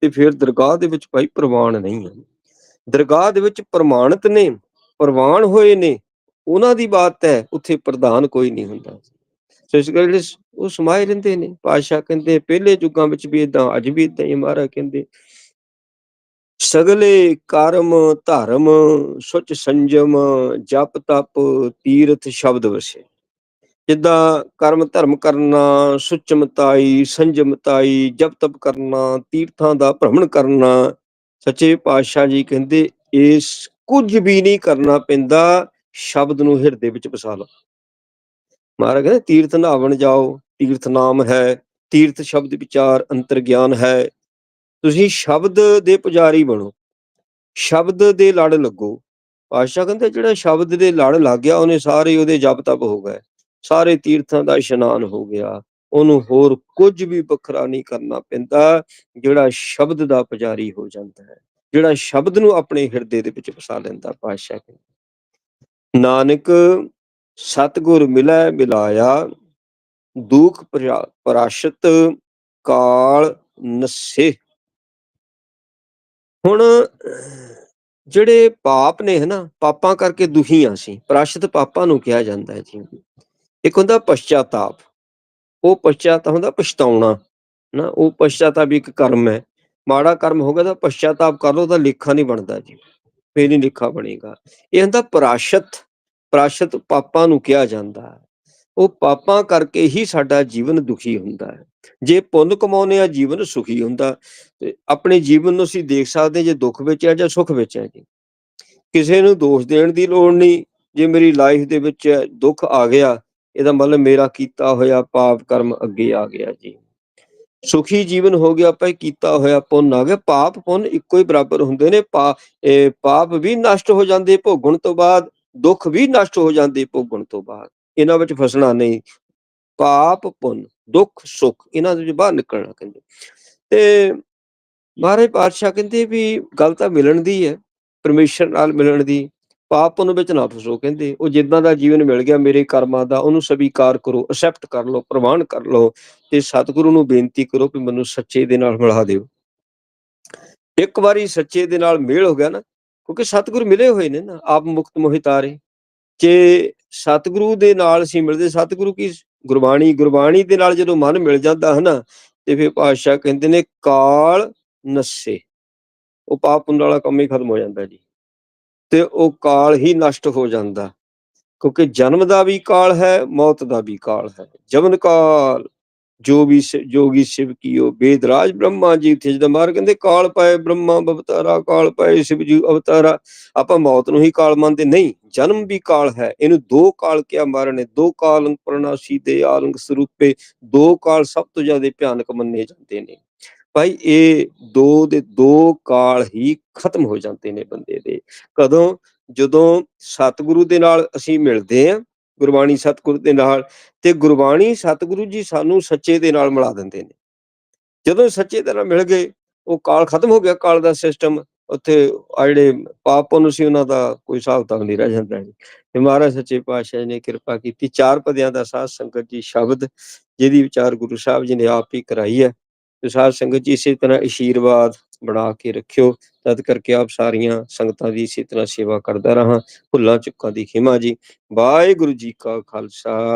ਤੇ ਫਿਰ ਦਰਗਾਹ ਦੇ ਵਿੱਚ ਭਾਈ ਪ੍ਰਵਾਨ ਨਹੀਂ ਹੈ। ਦਰਗਾਹ ਦੇ ਵਿੱਚ ਪ੍ਰਮਾਣਿਤ ਨੇ। ਪ੍ਰਵਾਨ ਹੋਏ ਨੇ, ਉਹਨਾਂ ਦੀ ਬਾਤ ਹੈ, ਉੱਥੇ ਪ੍ਰਧਾਨ ਕੋਈ ਨਹੀਂ ਹੁੰਦਾ। ਸੋ ਇਸ ਕਰਕੇ ਉਹ ਸਮਾਏ ਰਹਿੰਦੇ ਨੇ। ਪਾਸ਼ਾ ਕਹਿੰਦੇ, ਪਹਿਲੇ ਯੁੱਗਾਂ ਵਿੱਚ ਵੀ ਇਦਾਂ ਅੱਜ ਵੀ ਇਦਾਂ ਹੀ ਮਹਾਰਾ ਕਹਿੰਦੇ। ਸਗਲੇ ਕਰਮ ਧਰਮ, ਸੁਚ ਸੰਜਮ, ਜਪ ਤਪ, ਤੀਰਥ ਸ਼ਬਦ ਵਸੇ। ਜਿੱਦਾਂ ਕਰਮ ਧਰਮ ਕਰਨਾ ਸੁਚਮਤਾਈ ਸੰਜਮਤਾਈ ਜਪ ਤਪ ਕਰਨਾ, ਤੀਰਥਾਂ ਦਾ ਭ੍ਰਮਣ ਕਰਨਾ, ਸੱਚੇ ਪਾਤਸ਼ਾਹ ਜੀ ਕਹਿੰਦੇ, ਇਸ ਕੁਝ ਵੀ ਨਹੀਂ ਕਰਨਾ ਪੈਂਦਾ, ਸ਼ਬਦ ਨੂੰ ਹਿਰਦੇ ਵਿੱਚ ਵਸਾ ਲਓ। ਮਹਾਰਾਜ ਕਹਿੰਦੇ, ਤੀਰਥ ਨਾਵਣ ਜਾਓ, ਤੀਰਥ ਨਾਮ ਹੈ, ਤੀਰਥ ਸ਼ਬਦ ਵਿਚਾਰ ਅੰਤਰ ਗਿਆਨ ਹੈ। ਤੁਸੀਂ ਸ਼ਬਦ ਦੇ ਪੁਜਾਰੀ ਬਣੋ। ਸ਼ਬਦ ਦੇ ਲੜ ਲੱਗੋ। ਪਾਸ਼ਾ ਕਹਿੰਦੇ, ਜਿਹੜਾ ਸ਼ਬਦ ਦੇ ਲੜ ਲੱਗ ਗਿਆ, ਉਹਨੇ ਸਾਰੇ ਉਹਦੇ ਜਪ ਤਪ ਹੋ ਗਏ। ਸਾਰੇ ਤੀਰਥਾਂ ਦਾ ਇਸ਼ਨਾਨ ਹੋ ਗਿਆ। ਉਹਨੂੰ ਹੋਰ ਕੁਝ ਵੀ ਵੱਖਰਾ ਨਹੀਂ ਕਰਨਾ ਪੈਂਦਾ, ਜਿਹੜਾ ਸ਼ਬਦ ਦਾ ਪੁਜਾਰੀ ਹੋ ਜਾਂਦਾ ਹੈ। ਜਿਹੜਾ ਸ਼ਬਦ ਨੂੰ ਆਪਣੇ ਹਿਰਦੇ ਦੇ ਵਿੱਚ ਵਸਾ ਲੈਂਦਾ, ਪਾਤਸ਼ਾਹ ਕਹਿੰਦੇ ਨਾਨਕ, ਸਤਗੁਰ ਮਿਲੈ ਮਿਲਾਇਆ, ਦੁਖ ਪਰਾਸ਼ਤ ਕਾਲ ਨਸੇ। ਹੁਣ ਜਿਹੜੇ ਪਾਪ ਨੇ ਹਨਾ, ਪਾਪਾਂ ਕਰਕੇ ਦੁਖੀ ਆ ਸੀ, ਪ੍ਰਾਸ਼ਤ ਪਾਪਾਂ ਨੂੰ ਕਿਹਾ ਜਾਂਦਾ ਹੈ ਜੀ। ਇੱਕ ਹੁੰਦਾ ਪਛਤਾਪ ਉਹ ਪਛਤਾਪ ਹੁੰਦਾ ਪਛਤਾਉਣਾ ਨਾ ਉਹ ਪਛਤਾਪ ਵੀ ਇੱਕ ਕਰਮ ਹੈ। ਮਾੜਾ ਕਰਮ ਹੋ ਗਿਆ ਤਾਂ ਪਛਤਾਪ ਕਰ ਲੋ ਤਾਂ ਲੇਖਾ ਨਹੀਂ ਬਣਦਾ ਜੀ। ਫੇਰ ਨਹੀਂ ਲੇਖਾ ਬਣੇਗਾ। ਇਹ ਹੁੰਦਾ ਪਰਾਸ਼ਤ, ਪ੍ਰਾਸ਼ਤ ਪਾਪਾਂ ਨੂੰ ਕਿਹਾ ਜਾਂਦਾ ਹੈ। ਉਹ ਪਾਪਾਂ ਕਰਕੇ ਹੀ ਸਾਡਾ ਜੀਵਨ ਦੁਖੀ ਹੁੰਦਾ ਹੈ। ਜੇ ਪੁੰਨ ਕਮਾਉਨੇ ਆ ਜੀਵਨ ਸੁਖੀ ਹੁੰਦਾ। ਤੇ ਆਪਣੇ ਜੀਵਨ ਨੂੰ ਅਸੀਂ ਦੇਖ ਸਕਦੇ ਜੇ ਦੁੱਖ ਵਿੱਚ ਹੈ ਜਾਂ ਸੁੱਖ ਵਿੱਚ ਹੈ ਜੀ। ਕਿਸੇ ਨੂੰ ਦੋਸ਼ ਦੇਣ ਦੀ ਲੋੜ ਨਹੀਂ। ਜੇ ਮੇਰੀ ਲਾਈਫ ਦੇ ਵਿੱਚ ਦੁੱਖ ਆ ਗਿਆ, ਇਹਦਾ ਮਤਲਬ ਮੇਰਾ ਕੀਤਾ ਹੋਇਆ ਪਾਪ ਕਰਮ ਅੱਗੇ ਆ ਗਿਆ ਜੀ। ਸੁਖੀ ਜੀਵਨ ਹੋ ਗਿਆ ਭਾਈ, ਕੀਤਾ ਹੋਇਆ ਪੁੰਨ ਆ ਗਿਆ। ਪਾਪ ਪੁੰਨ ਇੱਕੋ ਹੀ ਬਰਾਬਰ ਹੁੰਦੇ ਨੇ। ਪਾ, ਇਹ ਪਾਪ ਵੀ ਨਸ਼ਟ ਹੋ ਜਾਂਦੇ, ਭੋਗਣ ਤੋਂ ਬਾਅਦ ਦੁੱਖ ਵੀ ਨਸ਼ਟ ਹੋ ਜਾਂਦੇ, ਭੋਗਣ ਤੋਂ ਬਾਅਦ। ਇਹਨਾਂ ਵਿੱਚ ਫਸਣਾ ਨਹੀਂ। ਪਾਪ ਪੁੰਨ, ਦੁੱਖ, ਸੁੱਖ, ਇਹਨਾਂ ਦੇ ਵਿੱਚ ਬਾਹਰ ਨਿਕਲਣਾ ਕਹਿੰਦੇ। ਤੇ ਮਹਾਰਾਜ ਪਾਤਸ਼ਾਹ ਕਹਿੰਦੇ ਵੀ ਗੱਲ ਤਾਂ ਮਿਲਣ ਦੀ ਹੈ, ਪਰਮੇਸ਼ਰ ਨਾਲ ਮਿਲਣ ਦੀ। ਪਾਪ ਪੁੰਨ ਵਿੱਚ ਨਾ ਫਸੋ, ਕਹਿੰਦੇ, ਉਹ ਜਿੱਦਾਂ ਦਾ ਜੀਵਨ ਮਿਲ ਗਿਆ ਮੇਰੇ ਕਰਮਾਂ ਦਾ, ਉਹਨੂੰ ਸਵੀਕਾਰ ਕਰੋ ਅਸੈਪਟ ਕਰ ਲਓ, ਪ੍ਰਵਾਨ ਕਰ ਲਓ ਤੇ ਸਤਿਗੁਰੂ ਨੂੰ ਬੇਨਤੀ ਕਰੋ ਕਿ ਮੈਨੂੰ ਸੱਚੇ ਦੇ ਨਾਲ ਮਿਲਾ ਦਿਓ। ਇੱਕ ਵਾਰੀ ਸੱਚੇ ਦੇ ਨਾਲ ਮੇਲ ਹੋ ਗਿਆ ਨਾ, ਕਿਉਂਕਿ ਸਤਿਗੁਰੂ ਮਿਲੇ ਹੋਏ ਨੇ ਨਾ, ਆਪ ਮੁਕਤ ਮੋਹਿਤਾਰੇ ਜੇ ਸਤਿਗੁਰੂ ਦੇ ਨਾਲ ਅਸੀਂ ਮਿਲਦੇ, ਸਤਿਗੁਰੂ ਕੀ ਗੁਰਬਾਣੀ ਗੁਰਬਾਣੀ ਦੇ ਨਾਲ ਜਦੋਂ ਮਨ ਮਿਲ ਜਾਂਦਾ ਹੈ ਨਾ ਤੇ ਫਿਰ ਪਾਤਸ਼ਾਹ ਕਹਿੰਦੇ ਨੇ, ਕਾਲ ਨੱਸੇ। ਉਹ ਪਾਪ ਪੁੰਨ ਵਾਲਾ ਕੰਮ ਹੀ ਖਤਮ ਹੋ ਜਾਂਦਾ ਜੀ। ਤੇ ਉਹ ਕਾਲ ਹੀ ਨਸ਼ਟ ਹੋ ਜਾਂਦਾ। ਕਿਉਂਕਿ ਜਨਮ ਦਾ ਵੀ ਕਾਲ ਹੈ, ਮੌਤ ਦਾ ਵੀ ਕਾਲ ਹੈ। ਜਮਨ ਕਾਲ, ਜੋ ਵੀ ਜੋਗੀ ਸ਼ਿਵ ਕੀਓ, ਬੇਦਰਾਜ ਬ੍ਰਹਮਾ ਜੀ ਤੇ ਜਦੋਂ ਮਾਰ ਕਹਿੰਦੇ, ਕਾਲ ਪਾਏ ਬ੍ਰਹਮਾ, ਅਵਤਾਰਾ ਕਾਲ ਪਾਏ ਸ਼ਿਵ ਜੀ, ਅਵਤਾਰਾ, ਆਪਾਂ ਮੌਤ ਨੂੰ ਹੀ ਕਾਲ ਮੰਨਦੇ। ਨਹੀਂ, ਜਨਮ ਵੀ ਕਾਲ ਹੈ। ਇਹਨੂੰ ਦੋ ਕਾਲ ਕਿਆ ਮਾਰਨੇ? ਦੋ ਕਾਲ ਪ੍ਰਣਾਸੀ ਦੇ ਆਲੰਗ ਸਰੂਪੇ, ਦੋ ਕਾਲ ਸਭ ਤੋਂ ਜ਼ਿਆਦਾ ਭਿਆਨਕ ਮੰਨੇ ਜਾਂਦੇ ਨੇ। ਭਾਈ, ਇਹ ਦੋ ਦੇ ਦੋ ਕਾਲ ਹੀ ਖਤਮ ਹੋ ਜਾਂਦੇ ਨੇ ਬੰਦੇ ਦੇ। ਕਦੋਂ? ਜਦੋਂ ਸਤਿਗੁਰੂ ਦੇ ਨਾਲ ਅਸੀਂ ਮਿਲਦੇ ਹਾਂ ਗੁਰਬਾਣੀ ਸਤਿਗੁਰੂ ਦੇ ਨਾਲ, ਤੇ ਗੁਰਬਾਣੀ ਸਤਿਗੁਰੂ ਜੀ ਸਾਨੂੰ ਸੱਚੇ ਦੇ ਨਾਲ ਮਿਲਾ ਦਿੰਦੇ ਨੇ। ਜਦੋਂ ਸੱਚੇ ਦੇ ਨਾਲ ਮਿਲ ਗਏ, ਉਹ ਕਾਲ ਖਤਮ ਹੋ ਗਿਆ, ਕਾਲ ਦਾ ਸਿਸਟਮ, ਉੱਥੇ ਆ ਜਿਹੜੇ ਪਾਪ ਪੁੰਨ ਸੀ, ਉਹਨਾਂ ਦਾ ਕੋਈ ਹਿਸਾਬ ਤਾਂ ਨਹੀਂ ਰਹਿ ਜਾਂਦਾ ਤੇ ਮਹਾਰਾਜ ਸੱਚੇ ਪਾਤਸ਼ਾਹ ਜੀ ਨੇ ਕਿਰਪਾ ਕੀਤੀ, ਚਾਰ ਪਦਿਆਂ ਦਾ ਸਾਧ ਸੰਗਤ ਜੀ ਸ਼ਬਦ, ਜਿਹਦੀ ਵਿਚਾਰ ਗੁਰੂ ਸਾਹਿਬ ਜੀ ਨੇ ਆਪ ਹੀ ਕਰਾਈ ਹੈ ਤੇ ਸਾਧ ਸੰਗਤ ਜੀ, ਇਸੇ ਤਰ੍ਹਾਂ ਅਸ਼ੀਰਵਾਦ ਬਣਾ ਕੇ ਰੱਖਿਓ। ਤਦ ਕਰਕੇ ਆਪ ਸਾਰੀਆਂ ਸੰਗਤਾਂ ਦੀ ਇਸੇ ਤਰ੍ਹਾਂ ਸੇਵਾ ਕਰਦਾ ਰਹਾ। ਭੁੱਲਾਂ ਚੁੱਕਾਂ ਦੀ ਖਿਮਾ ਜੀ। ਵਾਹਿਗੁਰੂ ਜੀ ਕਾ ਖਾਲਸਾ।